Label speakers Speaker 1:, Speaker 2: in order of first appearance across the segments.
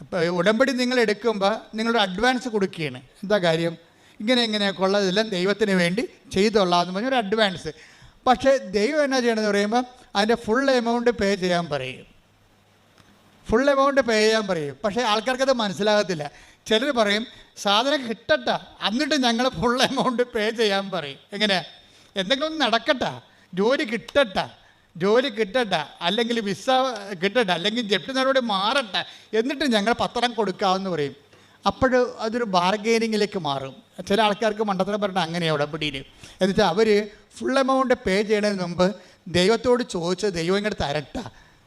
Speaker 1: അപ്പോൾ ഉടമ്പടി നിങ്ങൾ എടുക്കുമ്പോൾ നിങ്ങളൊരു അഡ്വാൻസ് കൊടുക്കുകയാണ്. എന്താ കാര്യം? ഇങ്ങനെ ഇങ്ങനെയൊക്കെ ഉള്ളതെല്ലാം ദൈവത്തിന് വേണ്ടി ചെയ്തോളാം എന്ന് പറഞ്ഞൊരു അഡ്വാൻസ് പക്ഷേ ദൈവം എന്നാ ചെയ്യണമെന്ന് പറയുമ്പോൾ അതിന്റെ ഫുൾ എമൗണ്ട് പേ ചെയ്യാൻ പറയും. ഫുൾ എമൗണ്ട് പേ ചെയ്യാൻ പറയും. പക്ഷേ ആൾക്കാർക്കത് മനസ്സിലാകത്തില്ല. ചിലർ പറയും സാധനം കിട്ടട്ട എന്നിട്ട് ഞങ്ങൾ ഫുൾ എമൗണ്ട് പേ ചെയ്യാൻ പറയും. എങ്ങനെ? എന്തെങ്കിലും നടക്കട്ട ജോലി കിട്ടട്ട ജോലി കിട്ടട്ടെ അല്ലെങ്കിൽ വിസ കിട്ടട്ടെ അല്ലെങ്കിൽ ജപ്തി മാറട്ടെ എന്നിട്ട് ഞങ്ങൾ പത്രം കൊടുക്കാമെന്ന് പറയും. അപ്പോൾ അതൊരു ബാർഗെയിനിങ്ങിലേക്ക് മാറും. ചില ആൾക്കാർക്ക് മണ്ടത്തരം പറഞ്ഞാൽ അങ്ങനെയാണ് ഉടമ്പടിയിൽ എന്നുവെച്ചാൽ അവർ ഫുൾ എമൗണ്ട് പേ ചെയ്യുന്നതിന് മുമ്പ് ദൈവത്തോട് ചോദിച്ച് ദൈവം ഇങ്ങോട്ട് തരട്ട.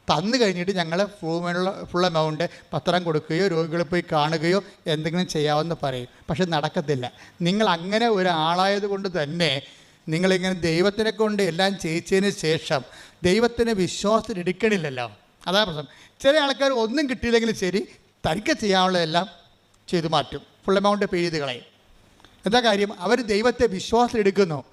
Speaker 1: തന്നു കഴിഞ്ഞിട്ട് ഞങ്ങൾ ഫുള്ള ഫുൾ എമൗണ്ട് പത്രം കൊടുക്കുകയോ രോഗികളെ പോയി കാണുകയോ എന്തെങ്കിലും ചെയ്യാമെന്ന് പറയും. പക്ഷെ നടക്കത്തില്ല. നിങ്ങൾ അങ്ങനെ ഒരാളായത് കൊണ്ട് തന്നെ നിങ്ങളിങ്ങനെ ദൈവത്തിനെ കൊണ്ട് എല്ലാം ചെയ്യിച്ചതിന് ശേഷം ദൈവത്തിന് വിശ്വാസത്തിന് എടുക്കണില്ലല്ലോ. അതാ പ്രശ്നം. ചില ആൾക്കാർ ഒന്നും കിട്ടിയില്ലെങ്കിലും ശരി തനിക്ക് ചെയ്യാനുള്ളതെല്ലാം ചെയ്തു മാറ്റും. ഫുൾ എമൗണ്ട് പേ ചെയ്ത് കളയും. എന്താ കാര്യം? അവർ ദൈവത്തെ വിശ്വാസത്തിലെടുക്കുന്നു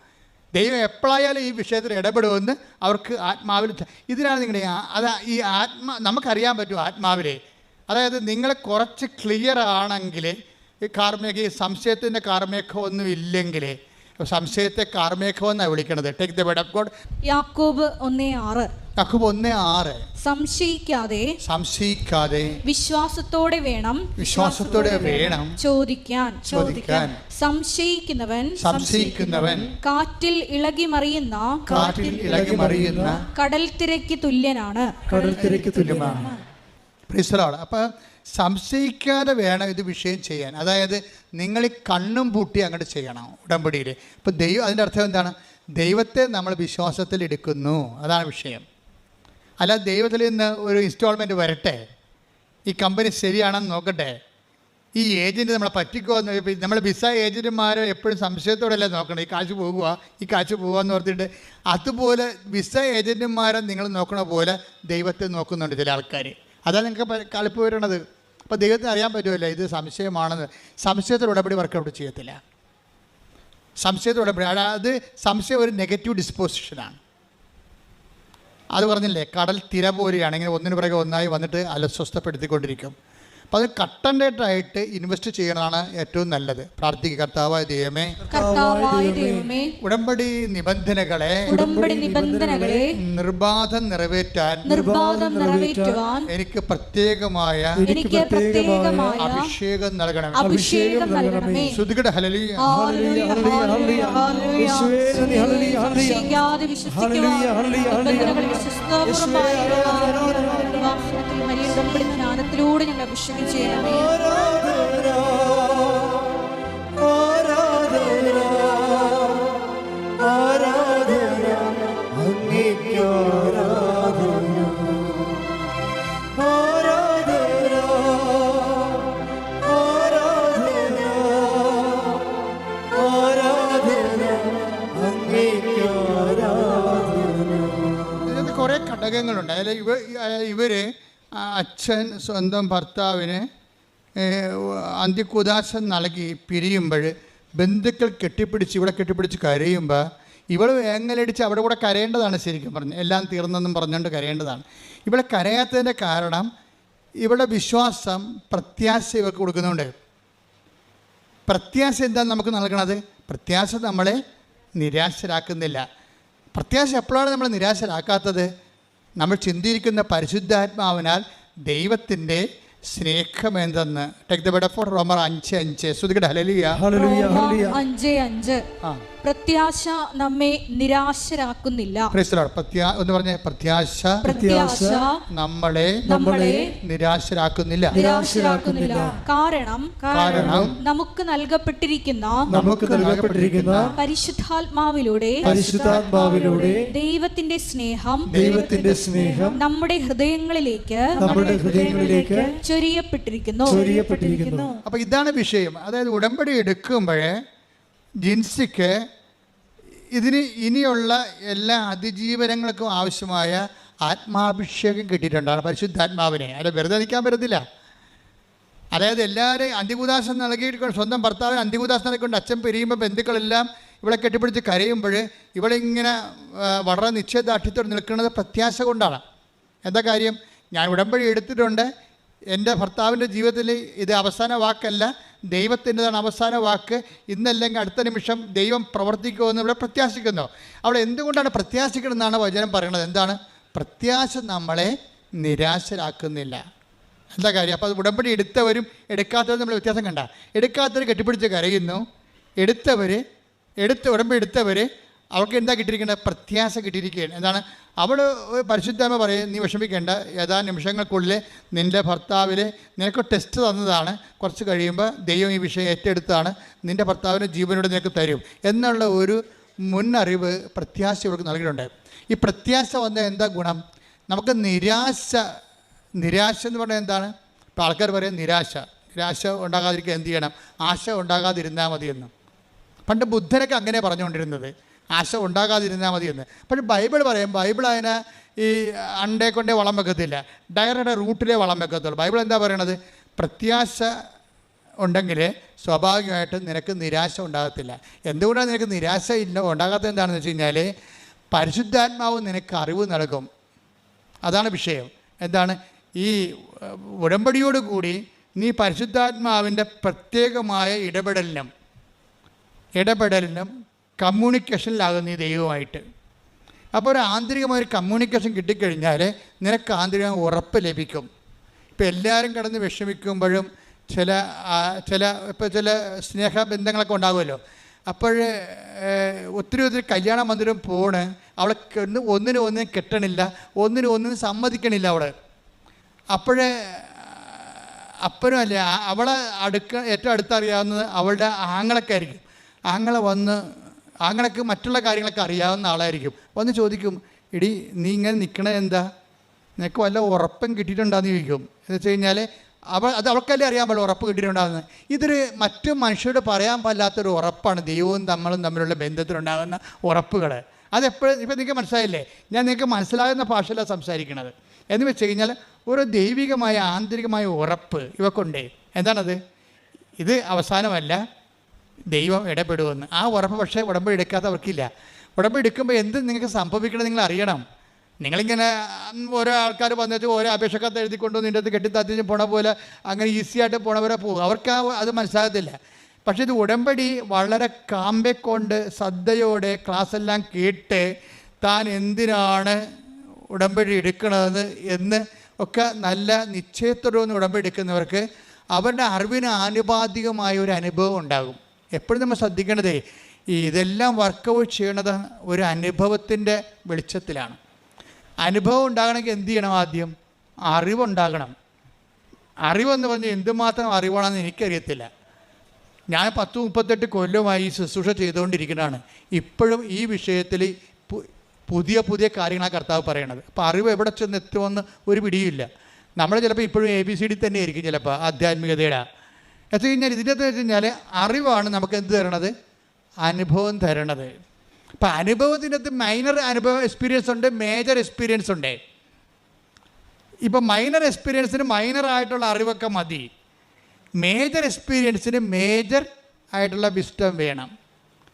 Speaker 1: ദൈവം എപ്പോഴായാലും ഈ വിഷയത്തിൽ ഇടപെടുമെന്ന് അവർക്ക് ആത്മാവിൽ ഇതിനാണ് നിങ്ങളുടെ അത് ഈ ആത്മാ നമുക്കറിയാൻ പറ്റും ആത്മാവിലെ. അതായത് നിങ്ങൾ കുറച്ച് ക്ലിയർ ആണെങ്കിൽ ഈ കാർമേഘ ഈ സംശയത്തിന്റെ കാർമേഘം ഒന്നും ഇല്ലെങ്കിൽ സംശയത്തെ കാർമേഘം എന്നാണ് വിളിക്കണത്? Take the word of God
Speaker 2: യാക്കോബ് ഒന്നേ ആറ്.
Speaker 1: അക്കുബ് ഒന്ന് ആറ്.
Speaker 2: സംശയിക്കാതെ
Speaker 1: സംശയിക്കാതെ
Speaker 2: വിശ്വാസത്തോടെ വേണം
Speaker 1: വിശ്വാസത്തോടെ വേണം
Speaker 2: ചോദിക്കാൻ
Speaker 1: ചോദിക്കാൻ.
Speaker 2: സംശയിക്കുന്നവൻ
Speaker 1: സംശയിക്കുന്നവൻ
Speaker 2: കാറ്റിൽ ഇളകി മറിയുന്ന
Speaker 1: കാറ്റിൽ ഇളകി മറിയുന്ന
Speaker 2: കടൽ തിരക്ക് തുല്യനാണ്
Speaker 3: കടൽ തിരക്ക് തുല്യമാണ്
Speaker 1: അപ്പൊ അപ്പോൾ സംശയിക്കാതെ വേണം ഇത് വിഷയം ചെയ്യാൻ. അതായത് നിങ്ങൾ ഈ കണ്ണും പൂട്ടി അങ്ങോട്ട് ചെയ്യണം ഉടമ്പടിയിൽ ഇപ്പം ദൈവം അതിന്റെ അർത്ഥം എന്താണ്? ദൈവത്തെ നമ്മൾ വിശ്വാസത്തിൽ എടുക്കുന്നു. അതാണ് വിഷയം. അല്ല ദൈവത്തിൽ നിന്ന് ഒരു ഇൻസ്റ്റാൾമെന്റ് വരട്ടെ? ഈ കമ്പനി ശരിയാണെന്ന് നോക്കട്ടെ? ഈ ഏജന്റ് നമ്മളെ പറ്റിക്കോ എന്ന് നമ്മൾ വിസ ഏജന്റുമാർ എപ്പോഴും സംശയത്തോടെയല്ലേ നോക്കണം? ഈ കാശ് പോകുക ഈ കാശ് പോകുക എന്ന് പറഞ്ഞിട്ട് അതുപോലെ വിസ ഏജന്റുമാരെ നിങ്ങൾ നോക്കണ പോലെ ദൈവത്തെ നോക്കുന്നുണ്ട് ചില ആൾക്കാർ അതാണ് നിങ്ങൾക്ക് കളിപ്പ് വരണത് അപ്പോൾ ദൈവത്തിന് അറിയാൻ പറ്റുമല്ലോ ഇത് സംശയമാണെന്ന്. സംശയത്തിൽ ഉടപടി വർക്കൗട്ട് ചെയ്യത്തില്ല. സംശയത്തിൽ ഉടപടി അതായത് സംശയം ഒരു നെഗറ്റീവ് ഡിസ്പോസിഷനാണ് അത് പറഞ്ഞില്ലേ കടൽ തിര പോലെയാണ്. ഇങ്ങനെ ഒന്നിനു പിറകെ ഒന്നായി വന്നിട്ട് അലസ്വസ്ഥപ്പെടുത്തിക്കൊണ്ടിരിക്കും അപ്പോൾ അത് കട്ടൻഡേറ്റായിട്ട് ഇൻവെസ്റ്റ് ചെയ്യണതാണ് ഏറ്റവും നല്ലത്. പ്രാർത്ഥിക്കുക കർത്താവായ ദൈവമേ. ഉടമ്പടി നിബന്ധനകളെ
Speaker 2: ഉടമ്പടി നിബന്ധനകളെ
Speaker 1: നിർബാധം നിറവേറ്റാൻ
Speaker 2: നിർബാധം നിറവേറ്റുവാൻ
Speaker 1: എനിക്ക് പ്രത്യേകമായ
Speaker 2: എനിക്ക് പ്രത്യേകമായ
Speaker 1: അഭിഷേകം നൽകണം
Speaker 2: അഭിഷേകം നൽകണമേ.
Speaker 1: ശ്രുതികട ഹലലി
Speaker 2: ഹല്ലേലൂയ, ഹല്ലേലൂയ, ജ്ഞാനത്തിലൂടെ ഞങ്ങൾ അഭിഷേകം ചെയ്യണമേ
Speaker 1: ഘടകങ്ങളുണ്ട് അതിൽ ഇവ ഇവർ അച്ഛൻ സ്വന്തം ഭർത്താവിന് അന്ത്യകുദാശം നൽകി പിരിയുമ്പോൾ ബന്ധുക്കൾ കെട്ടിപ്പിടിച്ച് ഇവിടെ കെട്ടിപ്പിടിച്ച് കരയുമ്പോൾ ഇവൾ വേങ്ങലടിച്ച് അവിടെ കൂടെ കരയേണ്ടതാണ് ശരിക്കും പറഞ്ഞു. എല്ലാം തീർന്നെന്നും പറഞ്ഞുകൊണ്ട് കരയേണ്ടതാണ്. ഇവിടെ കരയാത്തതിന്റെ കാരണം ഇവിടെ വിശ്വാസം പ്രത്യാശ ഇവർക്ക് കൊടുക്കുന്നുണ്ട്. പ്രത്യാശ എന്താണ് നമുക്ക് നൽകണത്? പ്രത്യാശ നമ്മളെ നിരാശരാക്കുന്നില്ല. പ്രത്യാശ എപ്പോഴാണ് നമ്മളെ നിരാശരാക്കാത്തത്? നമ്മൾ ചിന്തിയിരിക്കുന്ന പരിശുദ്ധാത്മാവിനാൽ ദൈവത്തിന്റെ സ്നേഹം എന്തെന്ന് ടേക്ക് ദ ബെഡ് ഫോർ റോമർ അഞ്ച് അഞ്ച്. ശ്രുതികട. ഹലലിയ
Speaker 2: അഞ്ച് അഞ്ച്.
Speaker 1: ആ.
Speaker 2: പ്രത്യാശ നമ്മെ നിരാശരാക്കുന്നില്ല.
Speaker 1: എന്ന് പറഞ്ഞ പ്രത്യാശ
Speaker 2: പ്രത്യാശ
Speaker 1: നമ്മളെ
Speaker 2: നമ്മളെ
Speaker 1: നിരാശരാക്കുന്നില്ല.
Speaker 2: നിരാശരാക്കുന്നില്ല. കാരണം
Speaker 1: കാരണം
Speaker 2: നമുക്ക് നൽകപ്പെട്ടിരിക്കുന്ന
Speaker 3: നമുക്ക് നൽകപ്പെട്ടിരിക്കുന്ന
Speaker 2: പരിശുദ്ധാത്മാവിലൂടെ
Speaker 3: പരിശുദ്ധാത്മാവിലൂടെ
Speaker 2: ദൈവത്തിന്റെ സ്നേഹം
Speaker 3: ദൈവത്തിന്റെ സ്നേഹം
Speaker 2: നമ്മുടെ ഹൃദയങ്ങളിലേക്ക്
Speaker 3: നമ്മുടെ ഹൃദയങ്ങളിലേക്ക്
Speaker 2: ചൊരിയപ്പെട്ടിരിക്കുന്നു.
Speaker 3: ചൊരിയപ്പെട്ടിരിക്കുന്നു.
Speaker 1: അപ്പോൾ ഇതാണ് വിഷയം. അതായത് ഉടമ്പടി എടുക്കുമ്പോൾ ജിൻസിക്ക് ഇതിന് ഇനിയുള്ള എല്ലാ അതിജീവനങ്ങൾക്കും ആവശ്യമായ ആത്മാഭിഷേകം കിട്ടിയിട്ടുണ്ടാണ് പരിശുദ്ധാത്മാവിനെ. അല്ല വെറുതെ നിൽക്കാൻ പറ്റത്തില്ല. അതായത് എല്ലാവരെയും അന്തികുദാസം നൽകിയിട്ട് സ്വന്തം ഭർത്താവിന് അന്തികുദാസം നൽകിക്കൊണ്ട് അച്ഛൻ പിരിയുമ്പോൾ ബന്ധുക്കളെല്ലാം ഇവിടെ കെട്ടിപ്പിടിച്ച് കരയുമ്പോൾ ഇവിടെ ഇങ്ങനെ വളരെ നിശ്ചയദാർഢ്യത്തോടെ നിൽക്കുന്നത് പ്രത്യാശ കൊണ്ടാണ്. എന്താ കാര്യം? ഞാൻ ഉടമ്പടി എടുത്തിട്ടുണ്ട്. എന്റെ ഭർത്താവിന്റെ ജീവിതത്തിൽ ഇത് അവസാന വാക്കല്ല. ദൈവത്തിന്റെതാണ് അവസാന വാക്ക്. ഇന്നല്ലെങ്കിൽ അടുത്ത നിമിഷം ദൈവം പ്രവർത്തിക്കുമെന്ന് ഇവിടെ പ്രത്യാശിക്കുന്നു. അവിടെ എന്തുകൊണ്ടാണ് പ്രത്യാശിക്കണമെന്നാണ് വചനം പറയുന്നത്? എന്താണ്? പ്രത്യാശ നമ്മളെ നിരാശരാക്കുന്നില്ല. എന്താ കാര്യം? അപ്പോൾ അത് ഉടമ്പടി എടുത്തവരും എടുക്കാത്തവരും നമ്മൾ വ്യത്യാസം കണ്ട? എടുക്കാത്തവർ കെട്ടിപ്പിടിച്ച് കരയുന്നു. എടുത്തവർ എടുത്ത് ഉടമ്പടി എടുത്തവർ അവർക്ക് എന്താ കിട്ടിയിരിക്കേണ്ടത്? പ്രത്യാശ കിട്ടിയിരിക്കുകയാണ്. എന്താണ്? അവിടെ പരിശുദ്ധാമ പറയും നീ വിഷമിക്കേണ്ട. ഏതാ നിമിഷങ്ങൾക്കുള്ളിൽ നിന്റെ ഭർത്താവിൽ നിനക്ക് ടെസ്റ്റ് തന്നതാണ്. കുറച്ച് കഴിയുമ്പോൾ ദൈവം ഈ വിഷയം ഏറ്റെടുത്താണ്. നിന്റെ ഭർത്താവിന് ജീവനോട് നിനക്ക് തരും. എന്നുള്ള ഒരു മുന്നറിവ് പ്രത്യാശ ഇവർക്ക് നൽകിയിട്ടുണ്ട്. ഈ പ്രത്യാശ വന്ന എന്താ ഗുണം? നമുക്ക് നിരാശ നിരാശ എന്ന് പറഞ്ഞാൽ എന്താണ്? ഇപ്പോൾ ആൾക്കാർ പറയും നിരാശ. നിരാശ ഉണ്ടാകാതിരിക്കുക എന്ത് ചെയ്യണം? ആശ ഉണ്ടാകാതിരുന്നാൽ മതിയെന്ന്. പണ്ട് ബുദ്ധനൊക്കെ അങ്ങനെ പറഞ്ഞുകൊണ്ടിരുന്നത്. ആശ ഉണ്ടാകാതിരുന്നാൽ മതിയെന്ന്. പക്ഷെ ബൈബിൾ പറയും ബൈബിൾ അതിന് ഈ അണ്ടേ കൊണ്ടേ വളം വെക്കത്തില്ല. ഡയറുടെ റൂട്ടിലെ വളം വെക്കത്തുള്ളൂ. ബൈബിൾ എന്താ പറയണത്? പ്രത്യാശ ഉണ്ടെങ്കിൽ സ്വാഭാവികമായിട്ടും നിനക്ക് നിരാശ ഉണ്ടാകത്തില്ല. എന്തുകൊണ്ടാണ് നിനക്ക് നിരാശ ഇല്ല ഉണ്ടാകാത്തത് എന്താണെന്ന് വെച്ച് കഴിഞ്ഞാൽ പരിശുദ്ധാത്മാവ് നിനക്ക് അറിവ് നൽകും. അതാണ് വിഷയം. എന്താണ്? ഈ ഉടമ്പടിയോട് കൂടി നീ പരിശുദ്ധാത്മാവിന്റെ പ്രത്യേകമായ ഇടപെടലിനും ഇടപെടലിനും കമ്മ്യൂണിക്കേഷനിലാകും നീ ദൈവമായിട്ട് അപ്പോൾ ഒരു ആന്തരികമായ ഒരു കമ്മ്യൂണിക്കേഷൻ കിട്ടിക്കഴിഞ്ഞാൽ നിനക്ക് ആന്തരിക ഉറപ്പ് ലഭിക്കും. ഇപ്പം എല്ലാവരും കടന്ന് വിഷമിക്കുമ്പോഴും ചില ചില ഇപ്പോൾ ചില സ്നേഹബന്ധങ്ങളൊക്കെ ഉണ്ടാകുമല്ലോ. അപ്പോൾ ഒത്തിരി ഒത്തിരി കല്യാണ മന്ദിരം പോണ് അവളെ ഒന്നിനും ഒന്നിനും കിട്ടണില്ല ഒന്നിനും ഒന്നിനും സമ്മതിക്കണില്ല അവൾ. അപ്പോഴേ അപ്പനും അവളെ അടുക്ക ഏറ്റവും അടുത്തറിയാവുന്നത് അവളുടെ ആങ്ങളൊക്കെ ആയിരിക്കും. ആങ്ങളെ വന്ന് ആങ്ങളക്ക് മറ്റുള്ള കാര്യങ്ങളൊക്കെ അറിയാവുന്ന ആളായിരിക്കും. വന്ന് ചോദിക്കും എടി നീ ഇങ്ങനെ നിൽക്കണത് എന്താ? നിനക്ക് വല്ല ഉറപ്പും കിട്ടിയിട്ടുണ്ടാന്ന് ചോദിക്കും. എന്ന് വെച്ച് കഴിഞ്ഞാൽ അവൾ അത് അവൾക്കല്ലേ അറിയാൻ പാടില്ല ഉറപ്പ് കിട്ടിയിട്ടുണ്ടാകുന്നത് ഇതൊരു മറ്റു മനുഷ്യരോട് പറയാൻ പാടില്ലാത്തൊരു ഉറപ്പാണ് ദൈവവും നമ്മളും തമ്മിലുള്ള ബന്ധത്തിലുണ്ടാകുന്ന ഉറപ്പുകൾ അതെപ്പോഴും ഇപ്പം നിങ്ങൾക്ക് മനസ്സിലായില്ലേ? ഞാൻ നിങ്ങൾക്ക് മനസ്സിലാകുന്ന ഭാഷയിലാണ് സംസാരിക്കുന്നത് എന്ന് വെച്ച് കഴിഞ്ഞാൽ ഒരു ദൈവികമായ ആന്തരികമായ ഉറപ്പ് ഇവക്കുണ്ടേ. എന്താണത്? ഇത് അവസാനമല്ല. ദൈവം ഇടപെടുമെന്ന്. ആ ഉറപ്പ് പക്ഷേ ഉടമ്പടി എടുക്കാത്തവർക്കില്ല ഉടമ്പടി എടുക്കുമ്പോൾ എന്ത് നിങ്ങൾക്ക് സംഭവിക്കണം നിങ്ങൾ അറിയണം. നിങ്ങളിങ്ങനെ ഓരോ ആൾക്കാർ വന്നിട്ട് ഓരോ അപേക്ഷക്കത്ത് എഴുതിക്കൊണ്ട് നിന്റെ അത് കെട്ടിത്തത്തിച്ച് പോണ പോലെ അങ്ങനെ ഈസി ആയിട്ട് പോണവരെ പോകും. അവർക്ക് അത് മനസ്സിലാകത്തില്ല. പക്ഷേ ഇത് ഉടമ്പടി വളരെ കാമ്പെക്കൊണ്ട് ശ്രദ്ധയോടെ ക്ലാസ് എല്ലാം കേട്ട് താൻ എന്തിനാണ് ഉടമ്പടി എടുക്കണത് എന്ന് ഒക്കെ നല്ല നിശ്ചയത്തോടെ ഉടമ്പടി എടുക്കുന്നവർക്ക് അവരുടെ അറിവിന് ആനുപാതികമായ ഒരു അനുഭവം ഉണ്ടാകും. എപ്പോഴും നമ്മൾ ശ്രദ്ധിക്കേണ്ടതേ ഇതെല്ലാം വർക്കൗട്ട് ചെയ്യണത് ഒരു അനുഭവത്തിന്റെ വെളിച്ചത്തിലാണ്. അനുഭവം ഉണ്ടാകണമെങ്കിൽ എന്ത് ചെയ്യണം ആദ്യം? അറിവുണ്ടാകണം. അറിവെന്ന് പറഞ്ഞാൽ എന്തുമാത്രം അറിവാണെന്ന് എനിക്കറിയത്തില്ല. ഞാൻ പത്ത് മുപ്പത്തെട്ട് കൊല്ലമായി ശുശ്രൂഷ ചെയ്തുകൊണ്ടിരിക്കുന്നതാണ്. ഇപ്പോഴും ഈ വിഷയത്തിൽ പുതിയ പുതിയ കാര്യങ്ങളാണ് കർത്താവ് പറയണത്. അപ്പോൾ അറിവ് എവിടെ ചെന്ന് എത്തുമെന്ന് ഒരു പിടിയില്ല നമ്മൾ ചിലപ്പോൾ ഇപ്പോഴും എ ബി സി ഡി തന്നെ ആയിരിക്കും ചിലപ്പോൾ ആധ്യാത്മികതയുടെ. എന്നു കഴിഞ്ഞാൽ ഇതിന്റെ വെച്ച് കഴിഞ്ഞാൽ അറിവാണ് നമുക്ക് എന്ത് തരണത്? അനുഭവം തരണത്. അപ്പം അനുഭവത്തിന്റെ അകത്ത് മൈനർ അനുഭവ എക്സ്പീരിയൻസ് ഉണ്ട് മേജർ എക്സ്പീരിയൻസ് ഉണ്ട്. ഇപ്പം മൈനർ എക്സ്പീരിയൻസിന് മൈനർ ആയിട്ടുള്ള അറിവൊക്കെ മതി. മേജർ എക്സ്പീരിയൻസിന് മേജർ ആയിട്ടുള്ള വിസ്റ്റം വേണം.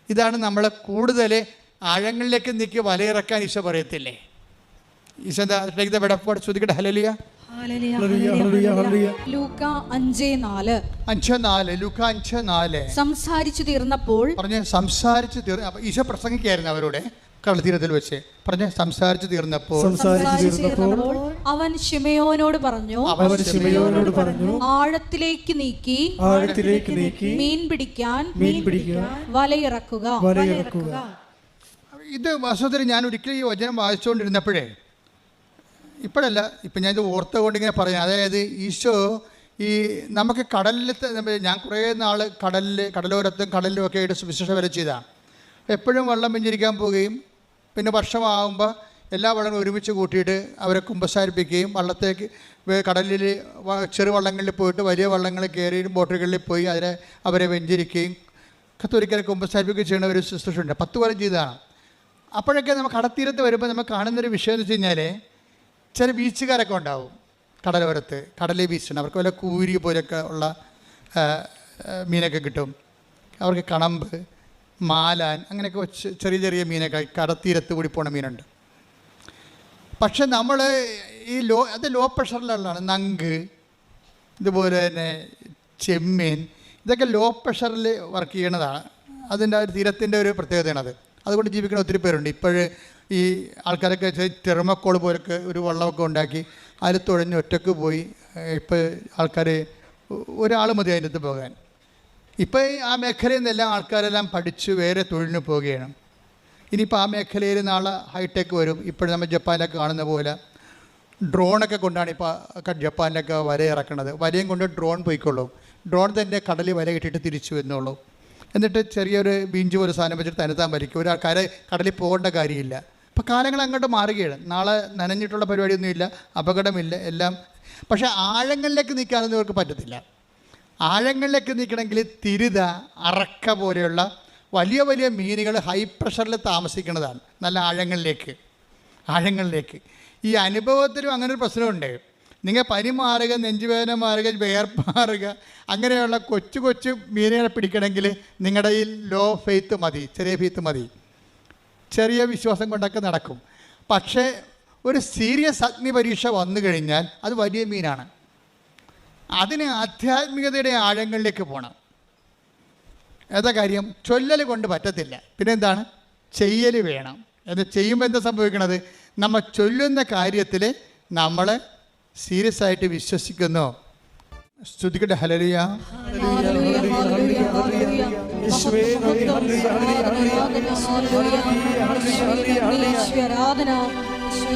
Speaker 1: ഇതാണ് നമ്മൾ കൂടുതൽ ആഴങ്ങളിലേക്ക് നീക്കി വലയിറക്കാൻ ഈശോ പറയത്തില്ലേ? ഈശോ ടേക്ക് ദ
Speaker 2: ഹല്ലേലൂയ, സംസാരിച്ചു തീർന്നപ്പോൾ
Speaker 1: പറഞ്ഞ സംസാരിച്ചു തീർന്ന ഈശ പ്രസംഗിക്കായിരുന്നു അവരോട് കടൽത്തീരത്തിൽ വെച്ച്. പറഞ്ഞ സംസാരിച്ച് തീർന്നപ്പോൾ
Speaker 3: സംസാരിച്ചു
Speaker 2: സംസാരിച്ചു
Speaker 3: തീർന്നപ്പോൾ
Speaker 2: തീർന്നപ്പോൾ അവൻ ശിമയോനോട് പറഞ്ഞു
Speaker 3: അവൻ ശിമയോനോട് പറഞ്ഞു
Speaker 2: ആഴത്തിലേക്ക് നീക്കി
Speaker 3: ആഴത്തിലേക്ക് നീക്കി
Speaker 2: മീൻ പിടിക്കാൻ
Speaker 3: മീൻ പിടിക്കാൻ
Speaker 2: വലയിറക്കുക.
Speaker 3: വലയിറക്കുക.
Speaker 1: ഇത് വാസ്തവത്തിൽ ഞാൻ ഒരിക്കലും ഈ വചനം വായിച്ചുകൊണ്ടിരുന്നപ്പോഴേ ഇപ്പോഴല്ല ഇപ്പം ഞാനിത് ഓർത്തുകൊണ്ട് ഇങ്ങനെ പറയാം. അതായത് ഈശോ ഈ നമുക്ക് കടലിലത്തെ ഞാൻ കുറേ നാൾ കടലിൽ കടലോരത്തും കടലിലും ഒക്കെ ആയിട്ട് സുവിശേഷ വരെ ചെയ്താണ് എപ്പോഴും വെള്ളം പിഞ്ഞിരിക്കാൻ പോവുകയും പിന്നെ വർഷമാകുമ്പോൾ എല്ലാ വള്ളങ്ങളും ഒരുമിച്ച് കൂട്ടിയിട്ട് അവരെ കുമ്പസാരിപ്പിക്കുകയും വള്ളത്തേക്ക് കടലിൽ ചെറു വള്ളങ്ങളിൽ പോയിട്ട് വലിയ വള്ളങ്ങളിൽ കയറി ബോട്ടുകളിൽ പോയി അതിനെ അവരെ വെഞ്ചരിക്കുകയും കത്തോലിക്കരെ കുമ്പസാരിപ്പിക്കുകയും ചെയ്യുന്ന ഒരു ശുശ്രൂഷയുണ്ട് പത്ത് കൊല്ലം ചെയ്തതാണ്. അപ്പോഴൊക്കെ നമുക്ക് കടത്തീരത്ത് വരുമ്പോൾ നമ്മൾ കാണുന്നൊരു വിഷയം എന്ന് വെച്ച് കഴിഞ്ഞാൽ ചില ബീച്ചുകാരൊക്കെ ഉണ്ടാവും. കടലോരത്ത് കടലിൽ ബീച്ചുണ്ട്. അവർക്ക് വല്ല കൂരി പോലെയൊക്കെ ഉള്ള മീനൊക്കെ കിട്ടും. അവർക്ക് കണമ്പ് മാലാൻ അങ്ങനെയൊക്കെ ചെറിയ ചെറിയ മീനൊക്കെ കടത്തീരത്ത് കൂടി പോണ മീനുണ്ട്. പക്ഷെ നമ്മൾ ഈ ലോ അത് ലോ പ്രഷറിലുള്ളതാണ് നങ്ക് ഇതുപോലെ തന്നെ ചെമ്മീൻ ഇതൊക്കെ ലോ പ്രഷറിൽ വർക്ക് ചെയ്യണതാണ്. അതിന്റെ ഒരു തീരത്തിന്റെ ഒരു പ്രത്യേകതയാണത്. അതുകൊണ്ട് ജീവിക്കുന്ന ഒത്തിരി പേരുണ്ട്. ഇപ്പോൾ ഈ ആൾക്കാരൊക്കെ ടെർമക്കോൾ പോലൊക്കെ ഒരു വള്ളമൊക്കെ ഉണ്ടാക്കി അതിൽ തുഴഞ്ഞ് ഒറ്റയ്ക്ക് പോയി ഇപ്പോൾ ആൾക്കാർ ഒരാൾ മതി അതിന്റെ അടുത്ത് പോകാൻ. ഇപ്പോൾ ആ മേഖലയിൽ നിന്നെല്ലാം ആൾക്കാരെല്ലാം പഠിച്ച് വേറെ തൊഴിലിന് പോവുകയാണ്. ഇനിയിപ്പോൾ ആ മേഖലയിൽ നാളെ ഹൈടെക് വരും. ഇപ്പോഴും നമ്മൾ ജപ്പാനിലൊക്കെ കാണുന്ന പോലെ ഡ്രോണൊക്കെ കൊണ്ടാണ് ഇപ്പോൾ ജപ്പാനിലൊക്കെ വര ഇറക്കണത് വരയും കൊണ്ട് ഡ്രോൺ പോയിക്കൊള്ളും. ഡ്രോൺ തന്നെ കടലിൽ വര കിട്ടിയിട്ട് തിരിച്ചു വരുന്നുള്ളൂ. എന്നിട്ട് ചെറിയൊരു ബീഞ്ച് പോലെ സാധനം വെച്ചിട്ട് തനത്താൻ വലിക്കും. ഒരാൾക്കാരെ കര കടലിൽ പോകേണ്ട കാര്യമില്ല. അപ്പോൾ കാലങ്ങൾ അങ്ങോട്ട് മാറുകയാണ്. നാളെ നനഞ്ഞിട്ടുള്ള പരിപാടിയൊന്നുമില്ല അപകടമില്ല എല്ലാം. പക്ഷേ ആഴങ്ങളിലേക്ക് നിൽക്കാനൊന്നും ഇവർക്ക് പറ്റത്തില്ല. ആഴങ്ങളിലേക്ക് നിൽക്കണമെങ്കിൽ തിരുത അറക്ക പോലെയുള്ള വലിയ വലിയ മീനുകൾ ഹൈ പ്രഷറിൽ താമസിക്കുന്നതാണ്. നല്ല ആഴങ്ങളിലേക്ക് ആഴങ്ങളിലേക്ക്. ഈ അനുഭവത്തിലും അങ്ങനെ ഒരു പ്രശ്നമുണ്ട്. നിങ്ങൾ പനി മാറുക നെഞ്ചുവേദന മാറുക വേർപ്പ് മാറുക അങ്ങനെയുള്ള കൊച്ചു കൊച്ചു മീനുകളെ പിടിക്കണമെങ്കിൽ നിങ്ങളുടെ ഈ ലോ ഫെയ്ത്ത് മതി ചെറിയ ഫെയ്ത്ത് മതി. ചെറിയ വിശ്വാസം കൊണ്ടൊക്കെ നടക്കും. പക്ഷേ ഒരു സീരിയസ് അഗ്നി പരീക്ഷ വന്നു കഴിഞ്ഞാൽ അത് വലിയ മീനാണ്. അതിന് ആധ്യാത്മികതയുടെ ആഴങ്ങളിലേക്ക് പോകണം ഏതാ കാര്യം? ചൊല്ലൽ കൊണ്ട് പറ്റത്തില്ല. പിന്നെ എന്താണ് ചെയ്യൽ വേണം. അത് ചെയ്യുമ്പോൾ എന്താ സംഭവിക്കണത്? നമ്മൾ ചൊല്ലുന്ന കാര്യത്തിൽ നമ്മൾ സീരിയസ് ആയിട്ട് വിശ്വസിക്കുന്നു. സ്തുതിക്കട്ടെ. ഹലരിയ
Speaker 2: ആരാധന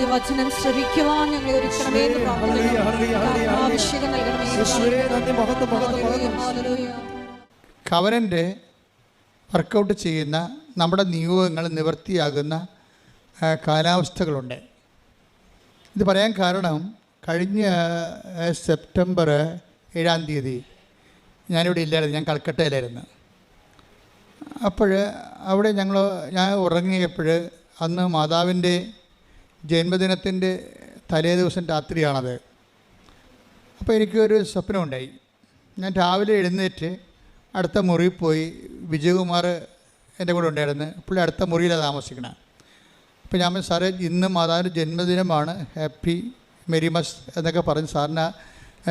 Speaker 2: വചനം ശ്രവിക്കുവാൻ ഞങ്ങളെ ഒരുക്കണമേ എന്ന് പ്രാർത്ഥിക്കുന്നു.
Speaker 1: കവനന്റെ വർക്കൗട്ട് ചെയ്യുന്ന നമ്മുടെ നിയോഗങ്ങൾ നിവൃത്തിയാകുന്ന ആ, കാലാവസ്ഥകളുണ്ട് ഇത് പറയാൻ കാരണം കഴിഞ്ഞ സെപ്റ്റംബർ ഏഴാം തീയതി ഞാനിവിടെ ഇല്ലായിരുന്നു ഞാൻ കൽക്കട്ടയിലായിരുന്നു അപ്പോൾ അവിടെ ഞങ്ങൾ ഞാൻ ഉറങ്ങിയപ്പോൾ അന്ന് മാതാവിന്റെ ജന്മദിനത്തിന്റെ തലേ ദിവസം രാത്രിയാണത്. അപ്പോൾ എനിക്കൊരു സ്വപ്നമുണ്ടായി. ഞാൻ രാവിലെ എഴുന്നേറ്റ് അടുത്ത മുറിയിൽ പോയി വിജയകുമാർ എന്റെ കൂടെ ഉണ്ടായിരുന്നു. പുള്ളി അടുത്ത മുറിയിലാണ് താമസിക്കണം. അപ്പോൾ ഞാൻ സാറേ ഇന്ന് മാതാവിന്റെ ജന്മദിനമാണ്. ഹാപ്പി മെരിമസ് എന്നൊക്കെ പറഞ്ഞ് സാറിനെ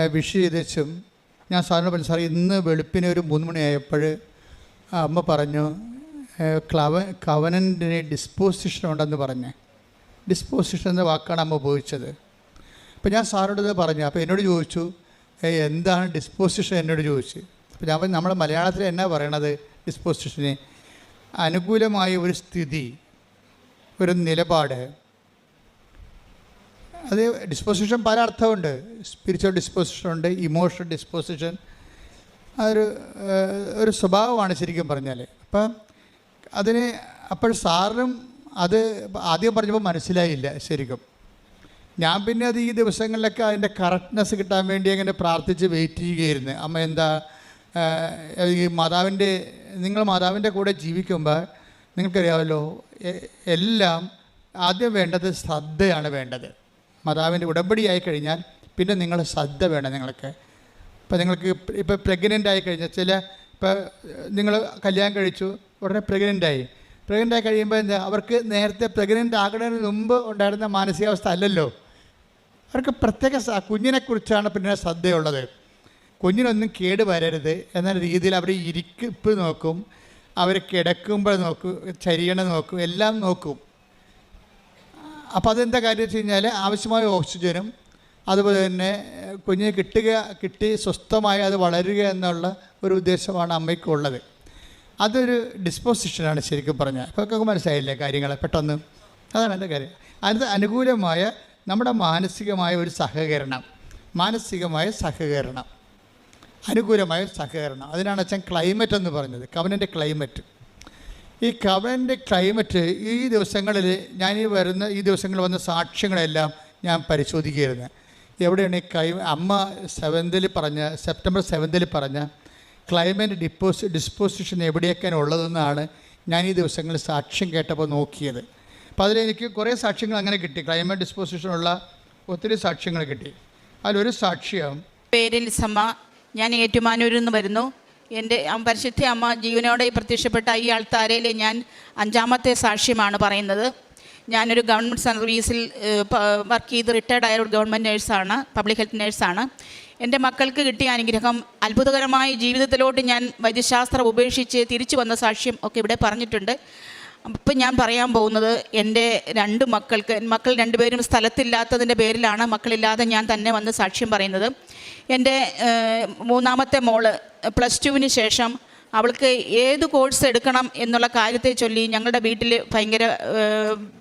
Speaker 1: വിഷ് ചെയ്തേച്ചും ഞാൻ സാറിനോട് പറഞ്ഞു സാറേ ഇന്ന് വെളുപ്പിന് ഒരു മൂന്ന് മണിയായപ്പോൾ അമ്മ പറഞ്ഞു ക്ലവ കവനന്റെ ഡിസ്പോസിഷൻ ഉണ്ടെന്ന് പറഞ്ഞ്. ഡിസ്പോസിഷൻ എന്ന വാക്കാണ് അമ്മ ഉപയോഗിച്ചത്. അപ്പോൾ ഞാൻ സാറോട് ഇത് പറഞ്ഞു. അപ്പോൾ എന്നോട് ചോദിച്ചു എന്താണ് ഡിസ്പോസിഷൻ എന്നോട് ചോദിച്ചു. അപ്പോൾ ഞാൻ നമ്മൾ മലയാളത്തിൽ എന്നാ പറയണത് ഡിസ്പോസിഷന് അനുകൂലമായ ഒരു സ്ഥിതി ഒരു നിലപാട്. അത് ഡിസ്പോസിഷൻ പല അർത്ഥമുണ്ട്. സ്പിരിച്വൽ ഡിസ്പോസിഷൻ ഉണ്ട് ഇമോഷണൽ ഡിസ്പോസിഷൻ അതൊരു ഒരു സ്വഭാവമാണ് ശരിക്കും പറഞ്ഞാൽ അപ്പം അതിന് അപ്പോൾ സാറിനും അത് ആദ്യം പറഞ്ഞപ്പോൾ മനസ്സിലായില്ല ശരിക്കും. ഞാൻ പിന്നെ അത് ഈ ദിവസങ്ങളിലൊക്കെ അതിന്റെ കറക്റ്റ്നെസ് കിട്ടാൻ വേണ്ടി അങ്ങനെ പ്രാർത്ഥിച്ച് വെയിറ്റ് ചെയ്യുകയായിരുന്നു. അമ്മ എന്താ ഈ മാതാവിന്റെ നിങ്ങൾ മാതാവിന്റെ കൂടെ ജീവിക്കുമ്പോൾ നിങ്ങൾക്കറിയാമല്ലോ എല്ലാം ആദ്യം വേണ്ടത് ശ്രദ്ധയാണ് വേണ്ടത്. മാതാവിന്റെ ഉടമ്പടിയായി കഴിഞ്ഞാൽ പിന്നെ നിങ്ങൾ ശ്രദ്ധ വേണം നിങ്ങൾക്ക് ഇപ്പോൾ നിങ്ങൾക്ക് ഇപ്പോൾ പ്രഗ്നന്റ് ആയി കഴിഞ്ഞാൽ ചില ഇപ്പോൾ നിങ്ങൾ കല്യാണം കഴിച്ചു ഉടനെ പ്രഗ്നന്റ് ആയി പ്രഗ്നന്റ് ആയി കഴിയുമ്പോൾ എന്താ അവർക്ക് നേരത്തെ പ്രഗ്നന്റ് ആകുന്നതിന് മുമ്പ് ഉണ്ടായിരുന്ന മാനസികാവസ്ഥ അല്ലല്ലോ. അവർക്ക് പ്രത്യേക കുഞ്ഞിനെക്കുറിച്ചാണ് പിന്നെ ശ്രദ്ധയുള്ളത്. കുഞ്ഞിനൊന്നും കേട് വരരുത് എന്ന രീതിയിൽ അവർ ഇരിക്കിപ്പ് നോക്കും. അവർ കിടക്കുമ്പോൾ നോക്കും ചരിയണ നോക്കും എല്ലാം നോക്കും. അപ്പോൾ അതെന്താ കാര്യം വെച്ച് കഴിഞ്ഞാൽ ആവശ്യമായ ഓക്സിജനും അതുപോലെ തന്നെ കുഞ്ഞിന് കിട്ടുക കിട്ടി സ്വസ്ഥമായി അത് വളരുക എന്നുള്ള ഒരു ഉദ്ദേശമാണ് അമ്മയ്ക്കുള്ളത്. അതൊരു ഡിസ്പോസിഷനാണ് ശരിക്കും പറഞ്ഞാൽ. അപ്പോൾ ഒക്കെ മനസ്സിലായില്ലേ കാര്യങ്ങളെ? പെട്ടെന്ന്. അതാണ് എന്റെ കാര്യം. അതിന് അനുകൂലമായ നമ്മുടെ മാനസികമായ ഒരു സഹകരണം. മാനസികമായ സഹകരണം. അനുകൂലമായ സഹകരണം. അതിനാണ് അച്ഛൻ ക്ലൈമറ്റ് എന്ന് പറഞ്ഞത്. കവനന്റെ ക്ലൈമറ്റ് ഈ കവനന്റെ ക്ലൈമറ്റ് ഈ ദിവസങ്ങളിൽ ഞാൻ ഈ വരുന്ന ഈ ദിവസങ്ങളിൽ വന്ന സാക്ഷ്യങ്ങളെല്ലാം ഞാൻ പരിശോധിക്കുകയായിരുന്നു. എവിടെയാണ് ഈ കൈ അമ്മ സെവൻതിൽ പറഞ്ഞ സെപ്റ്റംബർ സെവൻതിൽ പറഞ്ഞ ക്ലൈമറ്റ് ഡിപ്പോസ് ഡിസ്പോസിഷൻ എവിടെയൊക്കെയാണ് ഉള്ളതെന്നാണ് ഞാൻ ഈ ദിവസങ്ങളിൽ സാക്ഷ്യം കേട്ടപ്പോൾ നോക്കിയത്. അപ്പോൾ അതിലെനിക്ക് കുറേ സാക്ഷ്യങ്ങൾ അങ്ങനെ കിട്ടി. ക്ലൈമറ്റ് ഡിസ്പോസിഷനുള്ള ഒത്തിരി സാക്ഷ്യങ്ങൾ കിട്ടി. അതിലൊരു സാക്ഷ്യം
Speaker 4: പേരിൽ ലിസമ്മ ഞാൻ ഏറ്റുമാനൂരിൽ നിന്ന് വരുന്നു. എന്റെ പരിശുദ്ധ അമ്മ ജീവനോടെ പ്രത്യക്ഷപ്പെട്ട ഈ ആൾത്താരയിൽ ഞാൻ അഞ്ചാമത്തെ സാക്ഷ്യമാണ് പറയുന്നത്. ഞാനൊരു ഗവൺമെന്റ് സർവീസിൽ വർക്ക് ചെയ്ത് റിട്ടയർഡ് ആയ ഒരു ഗവൺമെന്റ് നേഴ്സാണ് പബ്ലിക് ഹെൽത്ത് നേഴ്സാണ്. എന്റെ മക്കൾക്ക് കിട്ടിയ അനുഗ്രഹം അത്ഭുതകരമായ ജീവിതത്തിലോട്ട് ഞാൻ വൈദ്യശാസ്ത്രം ഉപേക്ഷിച്ച് തിരിച്ചു വന്ന സാക്ഷ്യം ഒക്കെ ഇവിടെ പറഞ്ഞിട്ടുണ്ട്. അപ്പം ഞാൻ പറയാൻ പോകുന്നത് എന്റെ രണ്ട് മക്കൾക്ക് മക്കൾ രണ്ടുപേരും സ്ഥലത്തില്ലാത്തതിന്റെ പേരിലാണ് മക്കളില്ലാതെ ഞാൻ തന്നെ വന്ന് സാക്ഷ്യം പറയുന്നത്. എന്റെ മൂന്നാമത്തെ മോൾ പ്ലസ് ടുവിന് ശേഷം അവൾക്ക് ഏത് കോഴ്സ് എടുക്കണം എന്നുള്ള കാര്യത്തെ ചൊല്ലി ഞങ്ങളുടെ വീട്ടിൽ ഭയങ്കര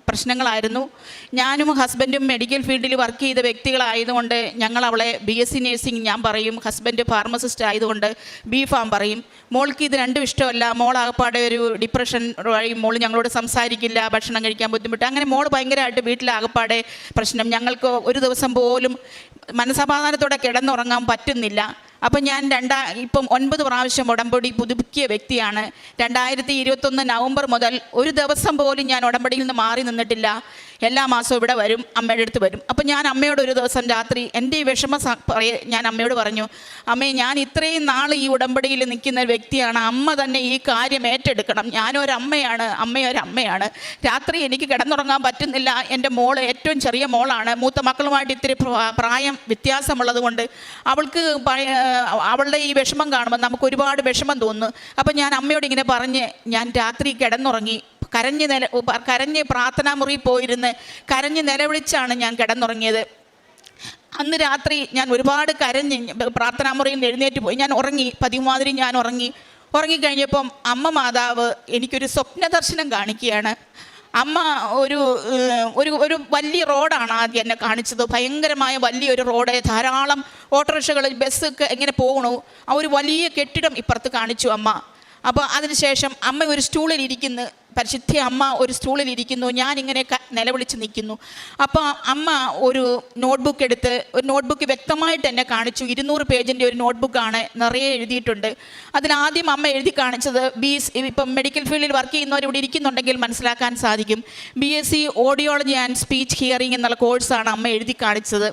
Speaker 4: പ്രശ്നങ്ങളായിരുന്നു. ഞാനും ഹസ്ബൻഡും മെഡിക്കൽ ഫീൽഡിൽ വർക്ക് ചെയ്ത വ്യക്തികളായതുകൊണ്ട് ഞങ്ങൾ അവളെ ബി എസ് സി നേഴ്സിംഗ് ഞാൻ പറയും ഹസ്ബൻഡ് ഫാർമസിസ്റ്റ് ആയതുകൊണ്ട് ബി ഫാം പറയും. മോൾക്ക് ഇത് രണ്ടും ഇഷ്ടമല്ല. മോൾ ആകപ്പാടെ ഒരു ഡിപ്രഷൻ വഴി മോൾ ഞങ്ങളോട് സംസാരിക്കില്ല ഭക്ഷണം കഴിക്കാൻ ബുദ്ധിമുട്ട്. അങ്ങനെ മോൾ ഭയങ്കരമായിട്ട് വീട്ടിലാകപ്പാടെ പ്രശ്നം. ഞങ്ങൾക്ക് ഒരു ദിവസം പോലും മനസമാധാനത്തോടെ കിടന്നുറങ്ങാൻ പറ്റുന്നില്ല. അപ്പം ഞാൻ രണ്ടാ ഇപ്പം ഒൻപത് പ്രാവശ്യം ഉടമ്പടി പുതുക്കിയ വ്യക്തിയാണ്. രണ്ടായിരത്തി ഇരുപത്തൊന്ന് നവംബർ മുതൽ ഒരു ദിവസം പോലും ഞാൻ ഉടമ്പടിയിൽ നിന്ന് മാറി നിന്നിട്ടില്ല. എല്ലാ മാസവും ഇവിടെ വരും അമ്മയുടെ അടുത്ത് വരും. അപ്പം ഞാൻ അമ്മയോട് ഒരു ദിവസം രാത്രി എന്റെ ഈ വിഷമ പറയ ഞാൻ അമ്മയോട് പറഞ്ഞു അമ്മേ ഞാൻ ഇത്രയും നാൾ ഈ ഉടമ്പടിയിൽ നിൽക്കുന്ന വ്യക്തിയാണ്. അമ്മ തന്നെ ഈ കാര്യം ഏറ്റെടുക്കണം. ഞാനൊരമ്മയാണ് അമ്മയൊരമ്മയാണ് രാത്രി എനിക്ക് കിടന്നുറങ്ങാൻ പറ്റുന്നില്ല. എന്റെ മോൾ ഏറ്റവും ചെറിയ മോളാണ്. മൂത്ത മക്കളുമായിട്ട് ഇത്തിരി പ്രായം വ്യത്യാസമുള്ളത് കൊണ്ട് അവൾക്ക് അവളുടെ ഈ വിഷമം കാണുമ്പോൾ നമുക്ക് ഒരുപാട് വിഷമം തോന്നുന്നു. അപ്പം ഞാൻ അമ്മയോട് ഇങ്ങനെ പറഞ്ഞ് ഞാൻ രാത്രി കിടന്നുറങ്ങി കരഞ്ഞ് നില കരഞ്ഞ് പ്രാർത്ഥനാ മുറി പോയിരുന്ന് കരഞ്ഞ് നിലവിളിച്ചാണ് ഞാൻ കിടന്നുറങ്ങിയത്. അന്ന് രാത്രി ഞാൻ ഒരുപാട് കരഞ്ഞ് പ്രാർത്ഥനാ മുറിയിൽ എഴുന്നേറ്റ് പോയി. ഞാൻ ഉറങ്ങി പതിമാതിരി ഞാൻ ഉറങ്ങി. ഉറങ്ങിക്കഴിഞ്ഞപ്പം അമ്മ മാതാവ് എനിക്കൊരു സ്വപ്ന ദർശനം കാണിക്കുകയാണ്. അമ്മ ഒരു ഒരു ഒരു വലിയ റോഡാണ് ആദ്യം എന്നെ കാണിച്ചത്. ഭയങ്കരമായ വലിയൊരു റോഡ് ധാരാളം ഓട്ടോറിക്ഷകൾ ബസ്സൊക്കെ എങ്ങനെ പോകണു ആ ഒരു വലിയ കെട്ടിടം ഇപ്പുറത്ത് കാണിച്ചു അമ്മ. അപ്പോൾ അതിനുശേഷം അമ്മ ഒരു സ്റ്റൂളിൽ ഇരിക്കുന്നു. പരിശുദ്ധ അമ്മ ഒരു സ്റ്റൂളിൽ ഇരിക്കുന്നു ഞാനിങ്ങനെ നിലവിളിച്ച് നിൽക്കുന്നു. അപ്പോൾ അമ്മ ഒരു നോട്ട്ബുക്ക് എടുത്ത് ഒരു നോട്ട്ബുക്ക് വ്യക്തമായിട്ട് എന്നെ കാണിച്ചു. ഇരുന്നൂറ് പേജിന്റെ ഒരു നോട്ട്ബുക്കാണ് നിറയെ എഴുതിയിട്ടുണ്ട്. അതിലാദ്യം അമ്മ എഴുതി കാണിച്ചത് ബി എസ് ഇപ്പം മെഡിക്കൽ ഫീൽഡിൽ വർക്ക് ചെയ്യുന്നവർ ഇവിടെ ഇരിക്കുന്നുണ്ടെങ്കിൽ മനസ്സിലാക്കാൻ സാധിക്കും. B S C audiology and speech hearing എന്നുള്ള കോഴ്സാണ് അമ്മ എഴുതി കാണിച്ചത്.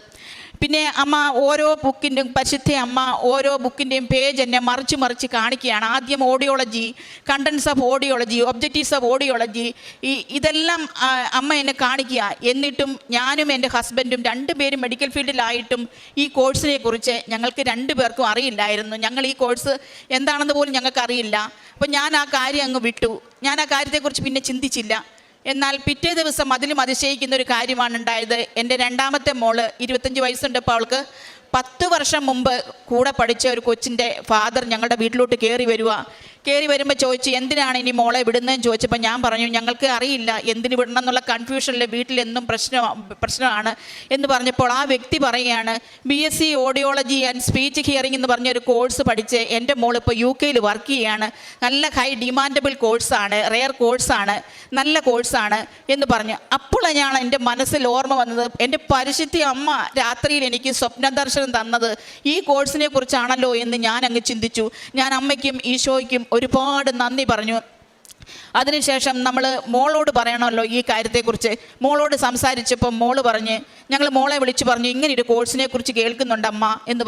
Speaker 4: പിന്നെ അമ്മ ഓരോ ബുക്കിന്റെയും പരിശുദ്ധ അമ്മ ഓരോ ബുക്കിന്റെയും പേജ് എന്നെ മറിച്ച് മറിച്ച് കാണിക്കുകയാണ്. ആദ്യം audiology contents of audiology objectives of audiology ഈ ഇതെല്ലാം അമ്മ എന്നെ കാണിക്കുക. എന്നിട്ടും ഞാനും എന്റെ ഹസ്ബൻഡും രണ്ടുപേരും മെഡിക്കൽ ഫീൽഡിലായിട്ടും ഈ കോഴ്സിനെ കുറിച്ച് ഞങ്ങൾക്ക് രണ്ടുപേർക്കും അറിയില്ലായിരുന്നു. ഞങ്ങൾ ഈ കോഴ്സ് എന്താണെന്ന് പോലും ഞങ്ങൾക്കറിയില്ല. അപ്പോൾ അപ്പം ഞാൻ ആ കാര്യം അങ്ങ് വിട്ടു. ഞാൻ ആ കാര്യത്തെക്കുറിച്ച് പിന്നെ ചിന്തിച്ചില്ല. എന്നാൽ പിറ്റേ ദിവസം അതിലും അതിശയിക്കുന്ന ഒരു കാര്യമാണ് ഉണ്ടായത്. എന്റെ രണ്ടാമത്തെ മോൾ ഇരുപത്തഞ്ച് വയസ്സുണ്ടപ്പോൾ അവൾക്ക് പത്ത് വർഷം മുമ്പ് കൂടെ പഠിച്ച ഒരു കൊച്ചിന്റെ ഫാദർ ഞങ്ങളുടെ വീട്ടിലോട്ട് കയറി വരിക കയറി വരുമ്പോൾ ചോദിച്ചു എന്തിനാണ് ഇനി മോളെ വിടുന്നതെന്ന് ചോദിച്ചപ്പോൾ ഞാൻ പറഞ്ഞു ഞങ്ങൾക്ക് അറിയില്ല എന്തിന് വിടണം എന്നുള്ള കൺഫ്യൂഷനിൽ വീട്ടിലെന്നും പ്രശ്നം പ്രശ്നമാണ് എന്ന് പറഞ്ഞപ്പോൾ ആ വ്യക്തി പറയുകയാണ് B S C audiology and speech hearing എന്ന് പറഞ്ഞൊരു കോഴ്സ് പഠിച്ച് എന്റെ മോൾ ഇപ്പോൾ യു കെയിൽ വർക്ക് ചെയ്യുകയാണ് നല്ല ഹൈ ഡിമാൻഡബിൾ കോഴ്സാണ് റെയർ കോഴ്സാണ് നല്ല കോഴ്സാണ് എന്ന് പറഞ്ഞു. അപ്പോഴാണ് എന്റെ മനസ്സിൽ ഓർമ്മ വന്നത് എന്റെ പരിശുദ്ധി അമ്മ രാത്രിയിൽ എനിക്ക് സ്വപ്ന ദർശനം തന്നത് ഈ കോഴ്സിനെ കുറിച്ചാണല്ലോ എന്ന് ഞാൻ അങ്ങ് ചിന്തിച്ചു. ഞാൻ അമ്മയ്ക്കും ഈശോയ്ക്കും ഒരുപാട് നന്ദി പറഞ്ഞു. അതിനുശേഷം നമ്മൾ മോളോട് പറയണമല്ലോ ഈ കാര്യത്തെക്കുറിച്ച്. മോളോട് സംസാരിച്ചപ്പോൾ മോൾ പറഞ്ഞ് ഞങ്ങൾ മോളെ വിളിച്ച് പറഞ്ഞു ഇങ്ങനെ ഒരു കോഴ്സിനെ കുറിച്ച് കേൾക്കുന്നുണ്ട് അമ്മ എന്ന്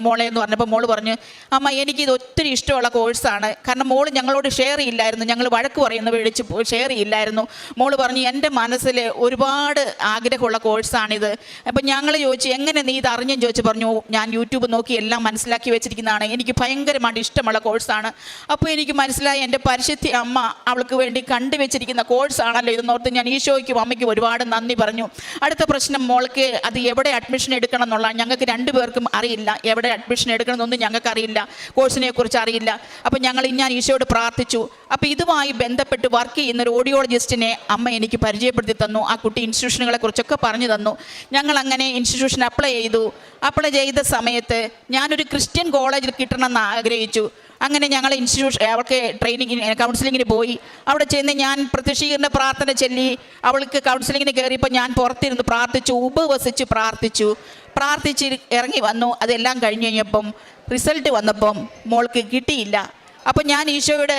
Speaker 4: മോളെ എന്ന് പറഞ്ഞപ്പോൾ മോൾ പറഞ്ഞു അമ്മ എനിക്കിത് ഒത്തിരി ഇഷ്ടമുള്ള കോഴ്സാണ്. കാരണം മോൾ ഞങ്ങളോട് ഷെയർ ചെയ്യില്ലായിരുന്നു. ഞങ്ങൾ വഴക്ക് പറയുന്ന വിളിച്ച് ഷെയർ ചെയ്യില്ലായിരുന്നു. മോൾ പറഞ്ഞു എന്റെ മനസ്സിൽ ഒരുപാട് ആഗ്രഹമുള്ള കോഴ്സാണിത്. അപ്പം ഞങ്ങൾ ചോദിച്ചു എങ്ങനെ നീ ഇത് അറിഞ്ഞെന്ന് ചോദിച്ചു പറഞ്ഞു ഞാൻ യൂട്യൂബ് നോക്കി എല്ലാം മനസ്സിലാക്കി വെച്ചിരിക്കുന്നതാണ്. എനിക്ക് ഭയങ്കരമായിട്ട് ഇഷ്ടമുള്ള കോഴ്സാണ്. അപ്പോൾ എനിക്ക് മനസ്സിലായി എന്റെ പരിശുദ്ധി അമ്മ അവൾക്ക് വേണ്ടി കണ്ടുവച്ചിരിക്കുന്ന കോഴ്സാണല്ലോ ഇതെന്നോർത്ത് ഞാൻ ഈശോയ്ക്കും അമ്മയ്ക്കും ഒരുപാട് നന്ദി പറഞ്ഞു. അടുത്ത പ്രശ്നം മോൾക്ക് അത് എവിടെ അഡ്മിഷൻ എടുക്കണം എന്നുള്ള ഞങ്ങൾക്ക് രണ്ടുപേർക്കും അറിയില്ല. എവിടെ അഡ്മിഷൻ എടുക്കണമെന്നൊന്നും ഞങ്ങൾക്ക് അറിയില്ല. കോഴ്സിനെ കുറിച്ച് അറിയില്ല. അപ്പോൾ ഞങ്ങൾ ഞാൻ ഈശോയോട് പ്രാർത്ഥിച്ചു. അപ്പോൾ ഇതുമായി ബന്ധപ്പെട്ട് വർക്ക് ചെയ്യുന്ന ഒരു ഓഡിയോളജിസ്റ്റിനെ അമ്മ എനിക്ക് പരിചയപ്പെടുത്തി തന്നു. ആ കുട്ടി ഇൻസ്റ്റിറ്റ്യൂഷനുകളെ കുറിച്ചൊക്കെ പറഞ്ഞു തന്നു. ഞങ്ങൾ അങ്ങനെ ഇൻസ്റ്റിറ്റ്യൂഷൻ അപ്ലൈ ചെയ്തു. അപ്ലൈ ചെയ്ത സമയത്ത് ഞാനൊരു ക്രിസ്ത്യൻ കോളേജിൽ കിട്ടണമെന്ന് ആഗ്രഹിച്ചു. അങ്ങനെ ഞങ്ങൾ ഇൻസ്റ്റിറ്റ്യൂഷൻ അവൾക്ക് ട്രെയിനിങ്ങിന് കൗൺസിലിങ്ങിന് പോയി. അവിടെ ചെന്ന് ഞാൻ പ്രത്യക്ഷീകരണ പ്രാർത്ഥന ചൊല്ലി. അവൾക്ക് കൗൺസിലിങ്ങിന് കയറിയപ്പോൾ ഞാൻ പുറത്തിരുന്ന് പ്രാർത്ഥിച്ചു ഉപവസിച്ച് പ്രാർത്ഥിച്ചു. പ്രാർത്ഥിച്ച് ഇറങ്ങി വന്നു. അതെല്ലാം കഴിഞ്ഞ് കഴിഞ്ഞപ്പം റിസൾട്ട് വന്നപ്പം മോൾക്ക് കിട്ടിയില്ല. അപ്പം ഞാൻ ഈശോയുടെ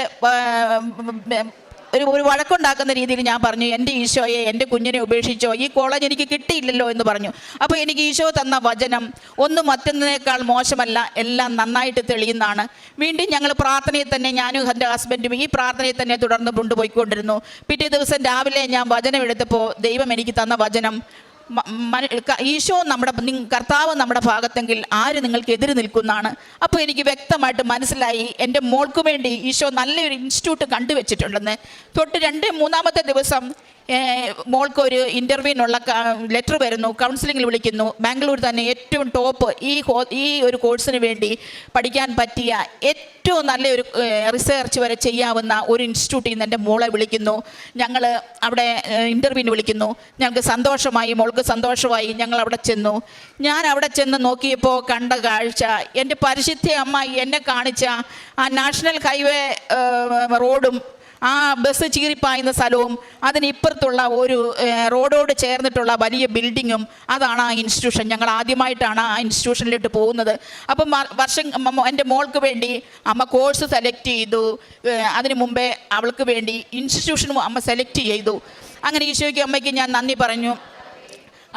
Speaker 4: ഒരു ഒരു വഴക്കുണ്ടാക്കുന്ന രീതിയിൽ ഞാൻ പറഞ്ഞു എന്റെ ഈശോയെ എന്റെ കുഞ്ഞിനെ ഉപേക്ഷിച്ചോ ഈ കോളേജ് എനിക്ക് കിട്ടിയില്ലല്ലോ എന്ന് പറഞ്ഞു. അപ്പോൾ എനിക്ക് ഈശോ തന്ന വചനം ഒന്നും മറ്റൊന്നിനേക്കാൾ മോശമല്ല എല്ലാം നന്നായിട്ട് തെളിയുന്നതാണ്. വീണ്ടും ഞങ്ങൾ പ്രാർത്ഥനയിൽ തന്നെ ഞാനും എന്റെ ഹസ്ബൻഡും ഈ പ്രാർത്ഥനയിൽ തന്നെ തുടർന്ന് കൊണ്ടുപോയിക്കൊണ്ടിരുന്നു. പിറ്റേ ദിവസം രാവിലെ ഞാൻ വചനം എടുത്തപ്പോൾ ദൈവം എനിക്ക് തന്ന വചനം ഈശോ നമ്മുടെ കർത്താവ് നമ്മുടെ ഭാഗത്തെങ്കിൽ ആര് നിങ്ങൾക്ക് എതിര് നിൽക്കുന്നതാണ്? അപ്പോൾ എനിക്ക് വ്യക്തമായിട്ട് മനസ്സിലായി. എന്റെ മോൾക്ക് വേണ്ടി ഈശോ നല്ലൊരു ഇൻസ്റ്റിറ്റ്യൂട്ട് കണ്ടുവച്ചിട്ടുണ്ടെന്ന്. തൊട്ട് രണ്ട് മൂന്നാമത്തെ ദിവസം മോൾക്ക് ഒരു ഇന്റർവ്യൂവിനുള്ള ലെറ്റർ വരുന്നു കൗൺസിലിങ്ങിൽ വിളിക്കുന്നു. ബാംഗ്ലൂർ തന്നെ ഏറ്റവും ടോപ്പ് ഈ ഈ ഒരു കോഴ്സിന് വേണ്ടി പഠിക്കാൻ പറ്റിയ ഏറ്റവും നല്ലൊരു റിസർച്ച് വരെ ചെയ്യാവുന്ന ഒരു ഇൻസ്റ്റിറ്റ്യൂട്ടിൽ നിന്ന് എന്റെ മോളെ വിളിക്കുന്നു. ഞങ്ങൾ അവിടെ ഇന്റർവ്യൂവിന് വിളിക്കുന്നു. ഞങ്ങൾക്ക് സന്തോഷമായി മോൾക്ക് സന്തോഷമായി ഞങ്ങൾ അവിടെ ചെന്നു. ഞാൻ അവിടെ ചെന്ന് നോക്കിയപ്പോൾ കണ്ട കാഴ്ച എന്റെ പരിശുദ്ധ അമ്മ എന്നെ കാണിച്ച ആ നാഷണൽ ഹൈവേ റോഡും ആ ബസ് ചീറിപ്പായുന്ന സ്ഥലവും അതിനിപ്പുറത്തുള്ള ഒരു റോഡോട് ചേർന്നിട്ടുള്ള വലിയ ബിൽഡിങ്ങും അതാണ് ആ ഇൻസ്റ്റിറ്റ്യൂഷൻ ഞങ്ങൾ ആദ്യമായിട്ടാണ് ആ ഇൻസ്റ്റിറ്റ്യൂഷനിലോട്ട് പോകുന്നത്. അപ്പം വർഷം എന്റെ മോൾക്ക് വേണ്ടി അമ്മ കോഴ്സ് സെലക്ട് ചെയ്തു. അതിനു മുമ്പേ അവൾക്ക് വേണ്ടി ഇൻസ്റ്റിറ്റ്യൂഷനും അമ്മ സെലക്ട് ചെയ്തു. അങ്ങനെ ഈശോയ്ക്ക് അമ്മയ്ക്ക് ഞാൻ നന്ദി പറഞ്ഞു.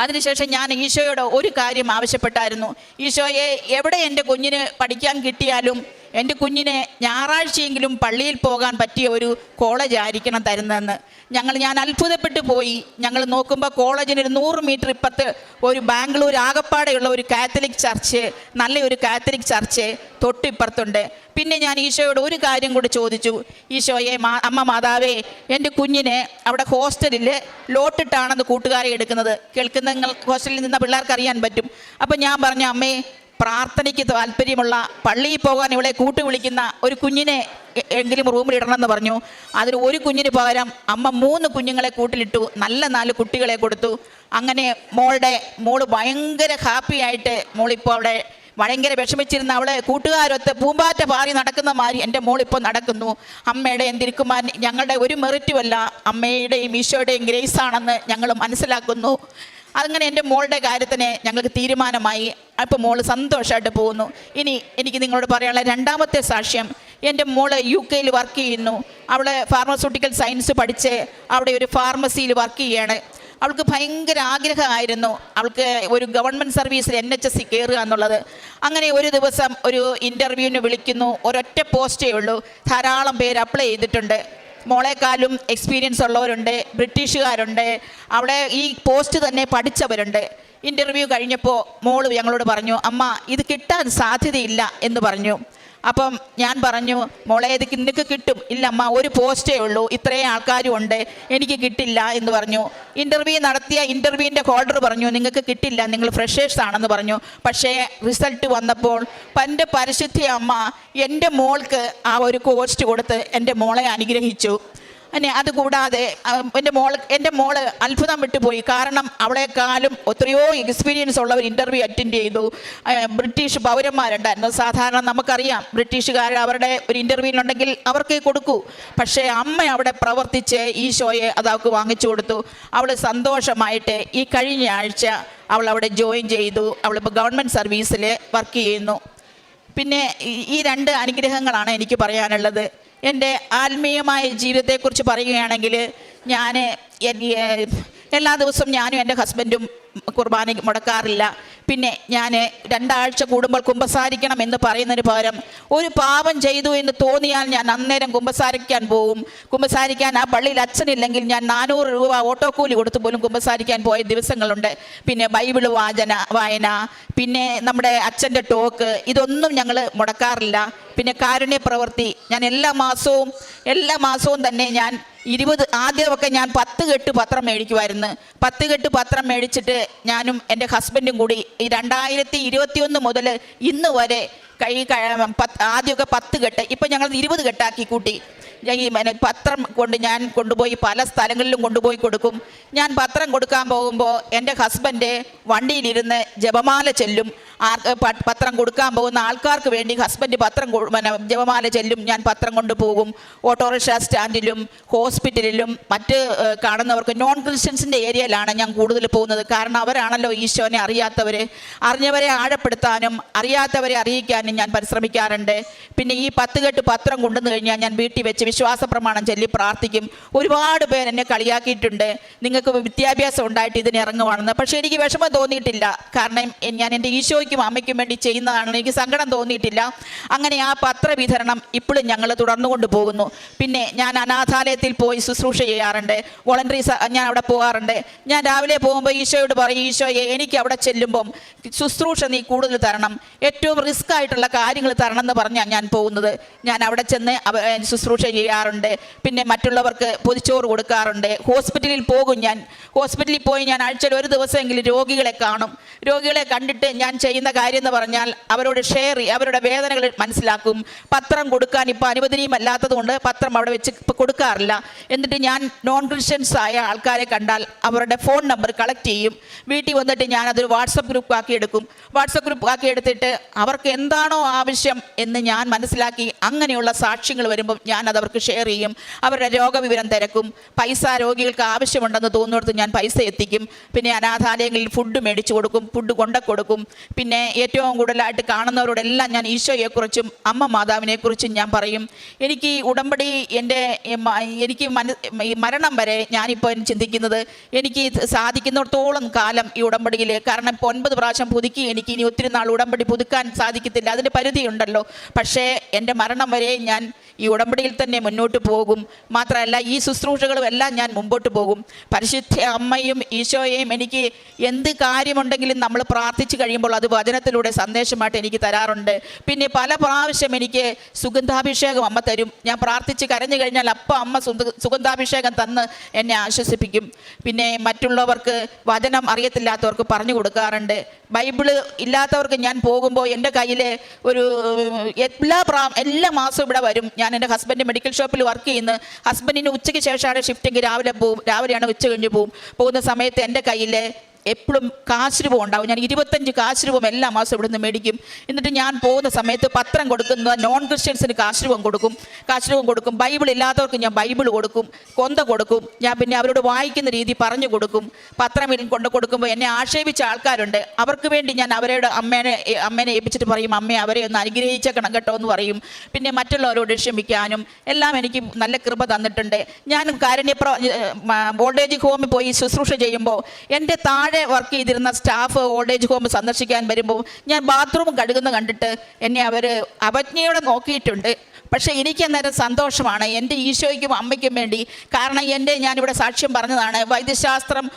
Speaker 4: അതിനുശേഷം ഞാൻ ഈശോയോട് ഒരു കാര്യം ആവശ്യപ്പെട്ടായിരുന്നു. ഈശോയെ എവിടെ എന്റെ കുഞ്ഞിന് പഠിക്കാൻ കിട്ടിയാലും എന്റെ കുഞ്ഞിനെ ഞായറാഴ്ചയെങ്കിലും പള്ളിയിൽ പോകാൻ പറ്റിയ ഒരു കോളേജ് ആയിരിക്കണം തരുന്നതെന്ന്. ഞങ്ങൾ ഞാൻ അത്ഭുതപ്പെട്ടു പോയി. ഞങ്ങൾ നോക്കുമ്പോൾ കോളേജിന് ഒരു നൂറ് മീറ്റർ ഇപ്പത്ത് ഒരു ബാംഗ്ലൂർ ആകപ്പാടെയുള്ള ഒരു കാത്തലിക് ചർച്ച് നല്ലൊരു കാത്തലിക് ചർച്ച് തൊട്ടിപ്പുറത്തുണ്ട്. പിന്നെ ഞാൻ ഈശോയോട് ഒരു കാര്യം കൂടി ചോദിച്ചു. ഈശോയെ മാ അമ്മ മാതാവേ എന്റെ കുഞ്ഞിനെ അവിടെ ഹോസ്റ്റലിൽ ലോട്ടിട്ടാണെന്ന് കൂട്ടുകാരെ എടുക്കുന്നത്. കേൾക്കുന്ന നിങ്ങൾ ഹോസ്റ്റലിൽ നിന്ന പിള്ളേർക്ക് അറിയാൻ പറ്റും. അപ്പം ഞാൻ പറഞ്ഞു അമ്മേ പ്രാർത്ഥനയ്ക്ക് താല്പര്യമുള്ള പള്ളിയിൽ പോകാൻ ഇവിടെ കൂട്ടുവിളിക്കുന്ന ഒരു കുഞ്ഞിനെ എങ്കിലും റൂമിലിടണമെന്ന് പറഞ്ഞു. അതിൽ ഒരു കുഞ്ഞിന് പകരം അമ്മ മൂന്ന് കുഞ്ഞുങ്ങളെ കൂട്ടിലിട്ടു. നല്ല നാല് കുട്ടികളെ കൊടുത്തു. അങ്ങനെ മോളുടെ മോൾ ഭയങ്കര ഹാപ്പി ആയിട്ട് മോളിപ്പോൾ അവിടെ ഭയങ്കര വിഷമിച്ചിരുന്ന അവളെ കൂട്ടുകാരൊത്ത് പൂമ്പാറ്റ പാറി നടക്കുന്ന മാതിരി എന്റെ മോളിപ്പോൾ നടക്കുന്നു. അമ്മയുടെ എന്തിരിക്കുമാൻ ഞങ്ങളുടെ ഒരു മെറിറ്റുമല്ല അമ്മയുടെയും ഈശോയുടെയും ഗ്രേസ് ആണെന്ന് ഞങ്ങൾ മനസ്സിലാക്കുന്നു. അങ്ങനെ എന്റെ മോളുടെ കാര്യത്തിന് ഞങ്ങൾക്ക് തീരുമാനമായി. അപ്പോൾ മോൾ സന്തോഷമായിട്ട് പോകുന്നു. ഇനി എനിക്ക് നിങ്ങളോട് പറയാനുള്ള രണ്ടാമത്തെ സാക്ഷ്യം എന്റെ മോൾ യു കെയിൽ വർക്ക് ചെയ്യുന്നു. അവൾ ഫാർമസ്യൂട്ടിക്കൽ സയൻസ് പഠിച്ച് അവിടെ ഒരു ഫാർമസിയിൽ വർക്ക് ചെയ്യാണ്. അവൾക്ക് ഭയങ്കര ആഗ്രഹമായിരുന്നു. അവൾക്ക് ഒരു ഗവൺമെന്റ് സർവീസിൽ എൻ എച്ച് എസ് സി കയറുക എന്നുള്ളത്. അങ്ങനെ ഒരു ദിവസം ഒരു ഇന്റർവ്യൂവിന് വിളിക്കുന്നു. ഒരൊറ്റ പോസ്റ്റേ ഉള്ളൂ. ധാരാളം പേര് അപ്ലൈ ചെയ്തിട്ടുണ്ട്. മോളെക്കാളും എക്സ്പീരിയൻസ് ഉള്ളവരുണ്ട് ബ്രിട്ടീഷുകാരുണ്ട്. അവിടെ ഈ പോസ്റ്റ് തന്നെ പഠിച്ചവരുണ്ട്. ഇന്റർവ്യൂ കഴിഞ്ഞപ്പോൾ മോൾ ഞങ്ങളോട് പറഞ്ഞു അമ്മ ഇത് കിട്ടാൻ സാധ്യതയില്ല എന്ന് പറഞ്ഞു. അപ്പം ഞാൻ പറഞ്ഞു മോളെ ഇത് നിനക്ക് കിട്ടും. ഇല്ല അമ്മ ഒരു പോസ്റ്റേ ഉള്ളൂ. ഇത്രയും ആൾക്കാരും ഉണ്ട് എനിക്ക് കിട്ടില്ല എന്ന് പറഞ്ഞു. ഇന്റർവ്യൂ നടത്തിയ ഇന്റർവ്യൂവിന്റെ ഹോൾഡർ പറഞ്ഞു നിങ്ങൾക്ക് കിട്ടില്ല. നിങ്ങൾ ഫ്രഷേഴ്സ് ആണെന്ന് പറഞ്ഞു. പക്ഷേ റിസൾട്ട് വന്നപ്പോൾ എന്റെ പരിശുദ്ധി അമ്മ എന്റെ മോൾക്ക് ആ ഒരു കോസ്റ്റ് കൊടുത്ത് എന്റെ മോളെ അനുഗ്രഹിച്ചു. അന്നെ അതുകൂടാതെ എന്റെ മോൾ എന്റെ മോൾ അത്ഭുതം വിട്ടുപോയി. കാരണം അവളെക്കാളും എത്രയോ എക്സ്പീരിയൻസ് ഉള്ളവർ ഇന്റർവ്യൂ അറ്റൻഡ് ചെയ്തു. ബ്രിട്ടീഷ് പൗരന്മാരുണ്ടായിരുന്നു. സാധാരണ നമുക്കറിയാം ബ്രിട്ടീഷുകാർ അവരുടെ ഒരു ഇന്റർവ്യൂവിനുണ്ടെങ്കിൽ അവർക്ക് കൊടുക്കൂ. പക്ഷേ അമ്മ അവിടെ പ്രവർത്തിച്ച് ഈശോയെ അത് അവൾക്ക് വാങ്ങിച്ചു കൊടുത്തു. അവൾ സന്തോഷമായിട്ട് ഈ കഴിഞ്ഞ ആഴ്ച അവൾ അവിടെ ജോയിൻ ചെയ്തു. അവളിപ്പോൾ ഗവൺമെന്റ് സർവീസിൽ വർക്ക് ചെയ്യുന്നു. പിന്നെ ഈ രണ്ട് അനുഗ്രഹങ്ങളാണ് എനിക്ക് പറയാനുള്ളത്. എന്റെ ആത്മീയമായ ജീവിതത്തെക്കുറിച്ച് പറയുകയാണെങ്കിൽ ഞാൻ എല്ലാ ദിവസവും ഞാനും എന്റെ ഹസ്ബൻഡും കുർബാന മുടക്കാറില്ല. പിന്നെ ഞാൻ രണ്ടാഴ്ച കൂടുമ്പോൾ കുമ്പസാരിക്കണം എന്ന് പറയുന്നതിന് പകരം ഒരു പാപം ചെയ്തു എന്ന് തോന്നിയാൽ ഞാൻ അന്നേരം കുമ്പസാരിക്കാൻ പോവും. കുമ്പസാരിക്കാൻ ആ പള്ളിയിൽ അച്ഛനില്ലെങ്കിൽ ഞാൻ നാനൂറ് രൂപ ഓട്ടോ കൂലി കൊടുത്ത് പോലും കുമ്പസാരിക്കാൻ പോയ ദിവസങ്ങളുണ്ട്. പിന്നെ ബൈബിൾ വാചന വായന പിന്നെ നമ്മുടെ അച്ഛന്റെ ടോക്ക് ഇതൊന്നും ഞങ്ങൾ മുടക്കാറില്ല. പിന്നെ കാരുണ്യ പ്രവൃത്തി ഞാൻ എല്ലാ മാസവും എല്ലാ മാസവും തന്നെ ഞാൻ ഇരുപത് ആദ്യമൊക്കെ ഞാൻ പത്ത് കെട്ട് പത്രം മേടിക്കുമായിരുന്നു പത്ത് കെട്ട് പത്രം മേടിച്ചിട്ട് ഞാനും എന്റെ ഹസ്ബൻഡും കൂടി ഈ രണ്ടായിരത്തി ഇരുപത്തിയൊന്ന് മുതൽ ഇന്ന് വരെ കൈ ആദ്യമൊക്കെ പത്ത് കെട്ട് ഇപ്പം ഞങ്ങൾ ഇരുപത് കെട്ടാക്കി കൂട്ടി. ഞാൻ ഈ പത്രം കൊണ്ട് ഞാൻ കൊണ്ടുപോയി പല സ്ഥലങ്ങളിലും കൊണ്ടുപോയി കൊടുക്കും. ഞാൻ പത്രം കൊടുക്കാൻ പോകുമ്പോൾ എന്റെ ഹസ്ബൻഡ് വണ്ടിയിലിരുന്ന് ജപമാല ചെല്ലും. പത്രം കൊടുക്കാൻ പോകുന്ന ആൾക്കാർക്ക് വേണ്ടി ഹസ്ബൻഡ് പത്രം ജപമാല ചെല്ലും. ഞാൻ പത്രം കൊണ്ടുപോകും ഓട്ടോറിക്ഷ സ്റ്റാൻഡിലും ഹോസ്പിറ്റലിലും മറ്റ് കാണുന്നവർക്ക് നോൺ ക്രിസ്ത്യൻസിന്റെ ഏരിയയിലാണ് ഞാൻ കൂടുതൽ പോകുന്നത്. കാരണം അവരാണല്ലോ ഈശോനെ അറിയാത്തവർ അറിഞ്ഞവരെ ആഴപ്പെടുത്താനും അറിയാത്തവരെ അറിയിക്കാനും ഞാൻ പരിശ്രമിക്കാറുണ്ട്. പിന്നെ ഈ പത്ത് കെട്ട് പത്രം കൊണ്ടുവന്നു കഴിഞ്ഞാൽ ഞാൻ വീട്ടിൽ വെച്ച് വിശ്വാസ പ്രമാണം ചൊല്ലി പ്രാർത്ഥിക്കും. ഒരുപാട് പേർ എന്നെ കളിയാക്കിയിട്ടുണ്ട്. നിങ്ങൾക്ക് വിദ്യാഭ്യാസം ഉണ്ടായിട്ട് ഇതിന് ഇറങ്ങുവാണെന്ന്. പക്ഷേ എനിക്ക് വിഷമം തോന്നിയിട്ടില്ല. കാരണം ഞാൻ എന്റെ ഈശോയെ ഈശോയ്ക്കും അമ്മയ്ക്കും വേണ്ടി ചെയ്യുന്നതാണ് എനിക്ക് സങ്കടം തോന്നിയിട്ടില്ല. അങ്ങനെ ആ പത്രവിതരണം ഇപ്പോഴും ഞങ്ങൾ തുടർന്നുകൊണ്ട് പോകുന്നു. പിന്നെ ഞാൻ അനാഥാലയത്തിൽ പോയി ശുശ്രൂഷ ചെയ്യാറുണ്ട്. വോളണ്ടറി ഞാൻ അവിടെ പോകാറുണ്ട്. ഞാൻ രാവിലെ പോകുമ്പോൾ ഈശോയോട് പറയും ഈശോയെ എനിക്ക് അവിടെ ചെല്ലുമ്പം ശുശ്രൂഷ നീ കൂടുതൽ തരണം. ഏറ്റവും റിസ്ക് ആയിട്ടുള്ള കാര്യങ്ങൾ തരണം എന്ന് പറഞ്ഞാണ് ഞാൻ പോകുന്നത്. ഞാൻ അവിടെ ചെന്ന് ശുശ്രൂഷ ചെയ്യാറുണ്ട് പിന്നെ മറ്റുള്ളവർക്ക് പൊതിച്ചോറ് കൊടുക്കാറുണ്ട്. ഹോസ്പിറ്റലിൽ പോകും ഞാൻ. ഹോസ്പിറ്റലിൽ പോയി ഞാൻ ആഴ്ചയിൽ ഒരു ദിവസമെങ്കിലും രോഗികളെ കാണും. രോഗികളെ കണ്ടിട്ട് ഞാൻ ചെയ്യുന്ന കാര്യം എന്ന് പറഞ്ഞാൽ അവരോട് ഷെയർ ചെയ്യും അവരുടെ വേദനകൾ മനസ്സിലാക്കും. പത്രം കൊടുക്കാൻ ഇപ്പോൾ അനുവദനീയമല്ലാത്തതുകൊണ്ട് പത്രം അവിടെ വെച്ച് കൊടുക്കാറില്ല. എന്നിട്ട് ഞാൻ നോൺ ക്രിസ്ത്യൻസ് ആയ ആൾക്കാരെ കണ്ടാൽ അവരുടെ ഫോൺ നമ്പർ കളക്ട് ചെയ്യും. വീട്ടിൽ വന്നിട്ട് ഞാൻ അതൊരു വാട്സപ്പ് ഗ്രൂപ്പ് ആക്കി എടുക്കും. വാട്സപ്പ് ഗ്രൂപ്പ് ആക്കി എടുത്തിട്ട് അവർക്ക് എന്താണോ ആവശ്യം എന്ന് ഞാൻ മനസ്സിലാക്കി അങ്ങനെയുള്ള സാക്ഷ്യങ്ങൾ വരുമ്പോൾ ഞാൻ അത് അവർക്ക് ഷെയർ ചെയ്യും. അവരുടെ രോഗവിവരം തിരക്കും. പൈസ രോഗികൾക്ക് ആവശ്യമുണ്ടെന്ന് തോന്നുന്നിടത്ത് ഞാൻ പൈസ എത്തിക്കും. പിന്നെ അനാഥാലയങ്ങളിൽ ഫുഡ് മേടിച്ചു കൊടുക്കും ഫുഡ് കൊണ്ട കൊടുക്കും. പിന്നെ ഏറ്റവും കൂടുതലായിട്ട് കാണുന്നവരോടെല്ലാം ഞാൻ ഈശോയെക്കുറിച്ചും അമ്മ മാതാവിനെക്കുറിച്ചും ഞാൻ പറയും. എനിക്ക് ഈ ഉടമ്പടി എന്റെ എനിക്ക് മരണം വരെ ഞാനിപ്പോൾ ചിന്തിക്കുന്നത് എനിക്ക് സാധിക്കുന്നിടത്തോളം കാലം ഈ ഉടമ്പടിയിൽ കാരണം ഇപ്പോൾ ഒൻപത് പ്രാവശ്യം പുതുക്കി എനിക്ക് ഇനി ഒത്തിരി നാൾ ഉടമ്പടി പുതുക്കാൻ സാധിക്കത്തില്ല. അതിന്റെ പരിധിയുണ്ടല്ലോ. പക്ഷേ എന്റെ മരണം വരെ ഞാൻ ഈ ഉടമ്പടിയിൽ തന്നെ മുന്നോട്ട് പോകും. മാത്രമല്ല ഈ ശുശ്രൂഷകളും എല്ലാം ഞാൻ മുമ്പോട്ട് പോകും. പരിശുദ്ധ അമ്മയും ഈശോയെയും എനിക്ക് എന്ത് കാര്യമുണ്ടെങ്കിലും നമ്മൾ പ്രാർത്ഥിച്ചു കഴിയുമ്പോൾ അത് വചനത്തിലൂടെ സന്ദേശമായിട്ട് എനിക്ക് തരാറുണ്ട്. പിന്നെ പല പ്രാവശ്യം എനിക്ക് സുഗന്ധാഭിഷേകം അമ്മ തരും. ഞാൻ പ്രാർത്ഥിച്ച് കരഞ്ഞു കഴിഞ്ഞാൽ അപ്പം അമ്മ സുഗ- സുഗന്ധാഭിഷേകം തന്ന് എന്നെ ആശ്വസിപ്പിക്കും. പിന്നെ മറ്റുള്ളവർക്ക് വചനം അറിയത്തില്ലാത്തവർക്ക് പറഞ്ഞു കൊടുക്കാറുണ്ട്. ബൈബിൾ ഇല്ലാത്തവർക്ക് ഞാൻ പോകുമ്പോൾ എന്റെ കയ്യിൽ ഒരു എല്ലാ പ്രാ എല്ലാ മാസവും ഇവിടെ വരും. ഞാൻ എന്റെ ഹസ്ബൻഡ് മെഡിക്കൽ ഷോപ്പിൽ വർക്ക് ചെയ്യുന്നത് ഹസ്ബൻഡിന് ഉച്ചയ്ക്ക് ശേഷമാണ് ഷിഫ്റ്റെങ്കിൽ രാവിലെ പോവും. രാവിലെയാണ് ഉച്ച കഴിഞ്ഞ് പോവും. പോകുന്ന സമയത്ത് എന്റെ കയ്യിൽ എപ്പോഴും കാശ് രൂപം ഉണ്ടാവും. ഞാൻ ഇരുപത്തഞ്ച് കാശ് രൂപം എല്ലാ മാസം ഇവിടുന്ന് മേടിക്കും. എന്നിട്ട് ഞാൻ പോകുന്ന സമയത്ത് പത്രം കൊടുക്കുന്ന നോൺ ക്രിസ്ത്യൻസിന് കാശ് രൂപം കൊടുക്കും. കാശ് രൂപം കൊടുക്കും. ബൈബിൾ ഇല്ലാത്തവർക്ക് ഞാൻ ബൈബിൾ കൊടുക്കും. കൊന്ത കൊടുക്കും. ഞാൻ പിന്നെ അവരോട് വായിക്കുന്ന രീതി പറഞ്ഞു കൊടുക്കും. പത്രം കൊണ്ട് കൊടുക്കുമ്പോൾ എന്നെ ആക്ഷേപിച്ച ആൾക്കാരുണ്ട്. അവർക്ക് വേണ്ടി ഞാൻ അവരോട് അമ്മേനെ അമ്മേനെ ഏൽപ്പിച്ചിട്ട് പറയും അമ്മയെ അവരെ ഒന്ന് അനുഗ്രഹിച്ചേക്കണം കേട്ടോ എന്ന് പറയും. പിന്നെ മറ്റുള്ളവരോട് ക്ഷമിക്കാനും എല്ലാം എനിക്ക് നല്ല കൃപ തന്നിട്ടുണ്ട്. ഞാൻ കാരുണ്യപ്ര ഓൾഡേജ് ഹോമിൽ പോയി ശുശ്രൂഷ ചെയ്യുമ്പോൾ എന്റെ താഴെ വർക്ക് ചെയ്തിരുന്ന സ്റ്റാഫ് ഓൾഡേജ് ഹോം സന്ദർശിക്കാൻ വരുമ്പോൾ ഞാൻ ബാത്റൂം കഴുകുന്ന കണ്ടിട്ട് എന്നെ അവർ അവജ്ഞയോടെ നോക്കിയിട്ടുണ്ട്. പക്ഷേ എനിക്ക് അന്നേരം സന്തോഷമാണ്. എന്റെ ഈശോയ്ക്കും അമ്മയ്ക്കും വേണ്ടി. കാരണം എന്റെ ഞാനിവിടെ സാക്ഷ്യം പറഞ്ഞതാണ് വൈദ്യശാസ്ത്രം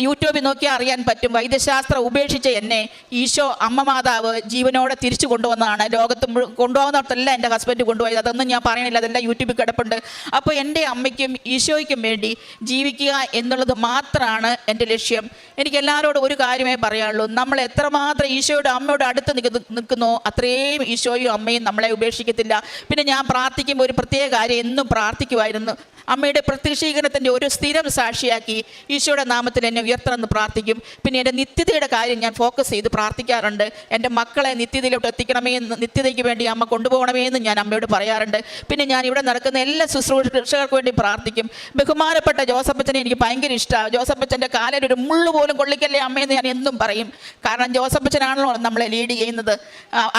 Speaker 4: യൂട്യൂബിൽ നോക്കി അറിയാൻ പറ്റും. വൈദ്യശാസ്ത്രം ഉപേക്ഷിച്ച് എന്നെ ഈശോ അമ്മ മാതാവ് ജീവനോടെ തിരിച്ചു കൊണ്ടുവന്നതാണ്. ലോകത്ത് കൊണ്ടുപോകുന്നവർത്തല്ല എന്റെ ഹസ്ബൻഡ് കൊണ്ടുപോയത്. അതൊന്നും ഞാൻ പറയണില്ല അതെല്ലാം യൂട്യൂബിൽ കിടപ്പുണ്ട്. അപ്പോൾ എന്റെ അമ്മയ്ക്കും ഈശോയ്ക്കും വേണ്ടി ജീവിക്കുക എന്നുള്ളത് മാത്രമാണ് എന്റെ ലക്ഷ്യം. എനിക്ക് എല്ലാവരോടും ഒരു കാര്യമേ പറയാനുള്ളൂ. നമ്മൾ എത്രമാത്രം ഈശോയുടെ അമ്മയോട് അടുത്ത് നിൽക്കുന്നു അത്രയും ഈശോയും അമ്മയും നമ്മളെ ഉപേക്ഷിക്കത്തില്ല. പിന്നെ ഞാൻ പ്രാർത്ഥിക്കുമ്പോൾ ഒരു പ്രത്യേക കാര്യം എന്നും പ്രാർത്ഥിക്കുമായിരുന്നു. അമ്മയുടെ പ്രത്യക്ഷീകരണത്തിന്റെ ഒരു സ്ഥിരം സാക്ഷിയാക്കി ഈശോയുടെ നാമത്തിൽ എന്നെ ഉയർത്തണമെന്ന് പ്രാർത്ഥിക്കും. പിന്നെ എന്റെ നിത്യതയുടെ കാര്യം ഞാൻ ഫോക്കസ് ചെയ്ത് പ്രാർത്ഥിക്കാറുണ്ട്. എന്റെ മക്കളെ നിത്യതയിലോട്ട് എത്തിക്കണമേ എന്ന് നിത്യതയ്ക്ക് വേണ്ടി അമ്മ കൊണ്ടുപോകണമേ എന്ന് ഞാൻ അമ്മയോട് പറയാറുണ്ട്. പിന്നെ ഞാൻ ഇവിടെ നടക്കുന്ന എല്ലാ ശുശ്രൂഷകർക്ക് വേണ്ടി പ്രാർത്ഥിക്കും. ബഹുമാനപ്പെട്ട ജോസഫച്ചനെ എനിക്ക് ഭയങ്കര ഇഷ്ടമാണ് ജോസഫച്ചന്റെ കാലിൽ ഒരു മുള്ളു പോലും കൊള്ളിക്കല്ലേ അമ്മയെന്ന് ഞാൻ എന്നും പറയും. കാരണം ജോസഫച്ചനാണല്ലോ നമ്മളെ ലീഡ് ചെയ്യുന്നത്.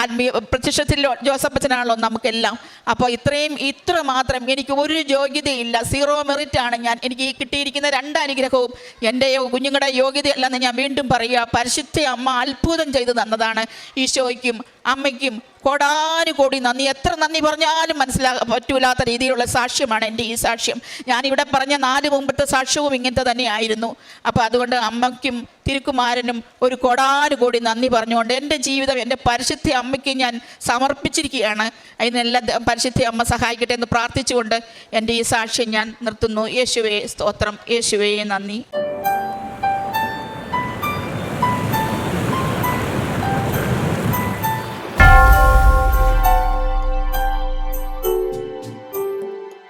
Speaker 4: ആത്മീയ പ്രത്യക്ഷത്തിൽ ജോസഫച്ചനാണല്ലോ നമുക്കെല്ലാം. അപ്പോൾ ഇത്രയും ഇത്ര മാത്രം എനിക്ക് ഒരു യോഗ്യതയില്ല. സീറോ മെറിറ്റ് ആണ് ഞാൻ. എനിക്ക് ഈ കിട്ടിയിരിക്കുന്ന രണ്ട് അനുഗ്രഹവും എന്റെ കുഞ്ഞുങ്ങളുടെ യോഗ്യതയല്ലെന്ന് ഞാൻ വീണ്ടും പറയുക. പരിശുദ്ധ അമ്മ അത്ഭുതം ചെയ്തു തന്നതാണ്. ഈശോയ്ക്കും അമ്മയ്ക്കും കോടാനുകോടി നന്ദി. എത്ര നന്ദി പറഞ്ഞാലും മനസ്സിലാ പറ്റൂലാത്ത രീതിയിലുള്ള സാക്ഷ്യമാണ് എന്റെ ഈ സാക്ഷ്യം. ഞാനിവിടെ പറഞ്ഞ നാല് മുമ്പത്തെ സാക്ഷ്യവും ഇങ്ങനത്തെ തന്നെയായിരുന്നു. അപ്പോൾ അതുകൊണ്ട് അമ്മയ്ക്കും തിരുക്കുമാരനും ഒരു കോടാനുകോടി നന്ദി പറഞ്ഞുകൊണ്ട് എന്റെ ജീവിതം എന്റെ പരിശുദ്ധി അമ്മയ്ക്ക് ഞാൻ സമർപ്പിച്ചിരിക്കുകയാണ്. അതിനെല്ലാം പരിശുദ്ധി അമ്മ സഹായിക്കട്ടെ എന്ന് പ്രാർത്ഥിച്ചുകൊണ്ട് എന്റെ ഈ സാക്ഷ്യം ഞാൻ നിർത്തുന്നു. യേശുവേ സ്തോത്രം. യേശുവേ നന്ദി.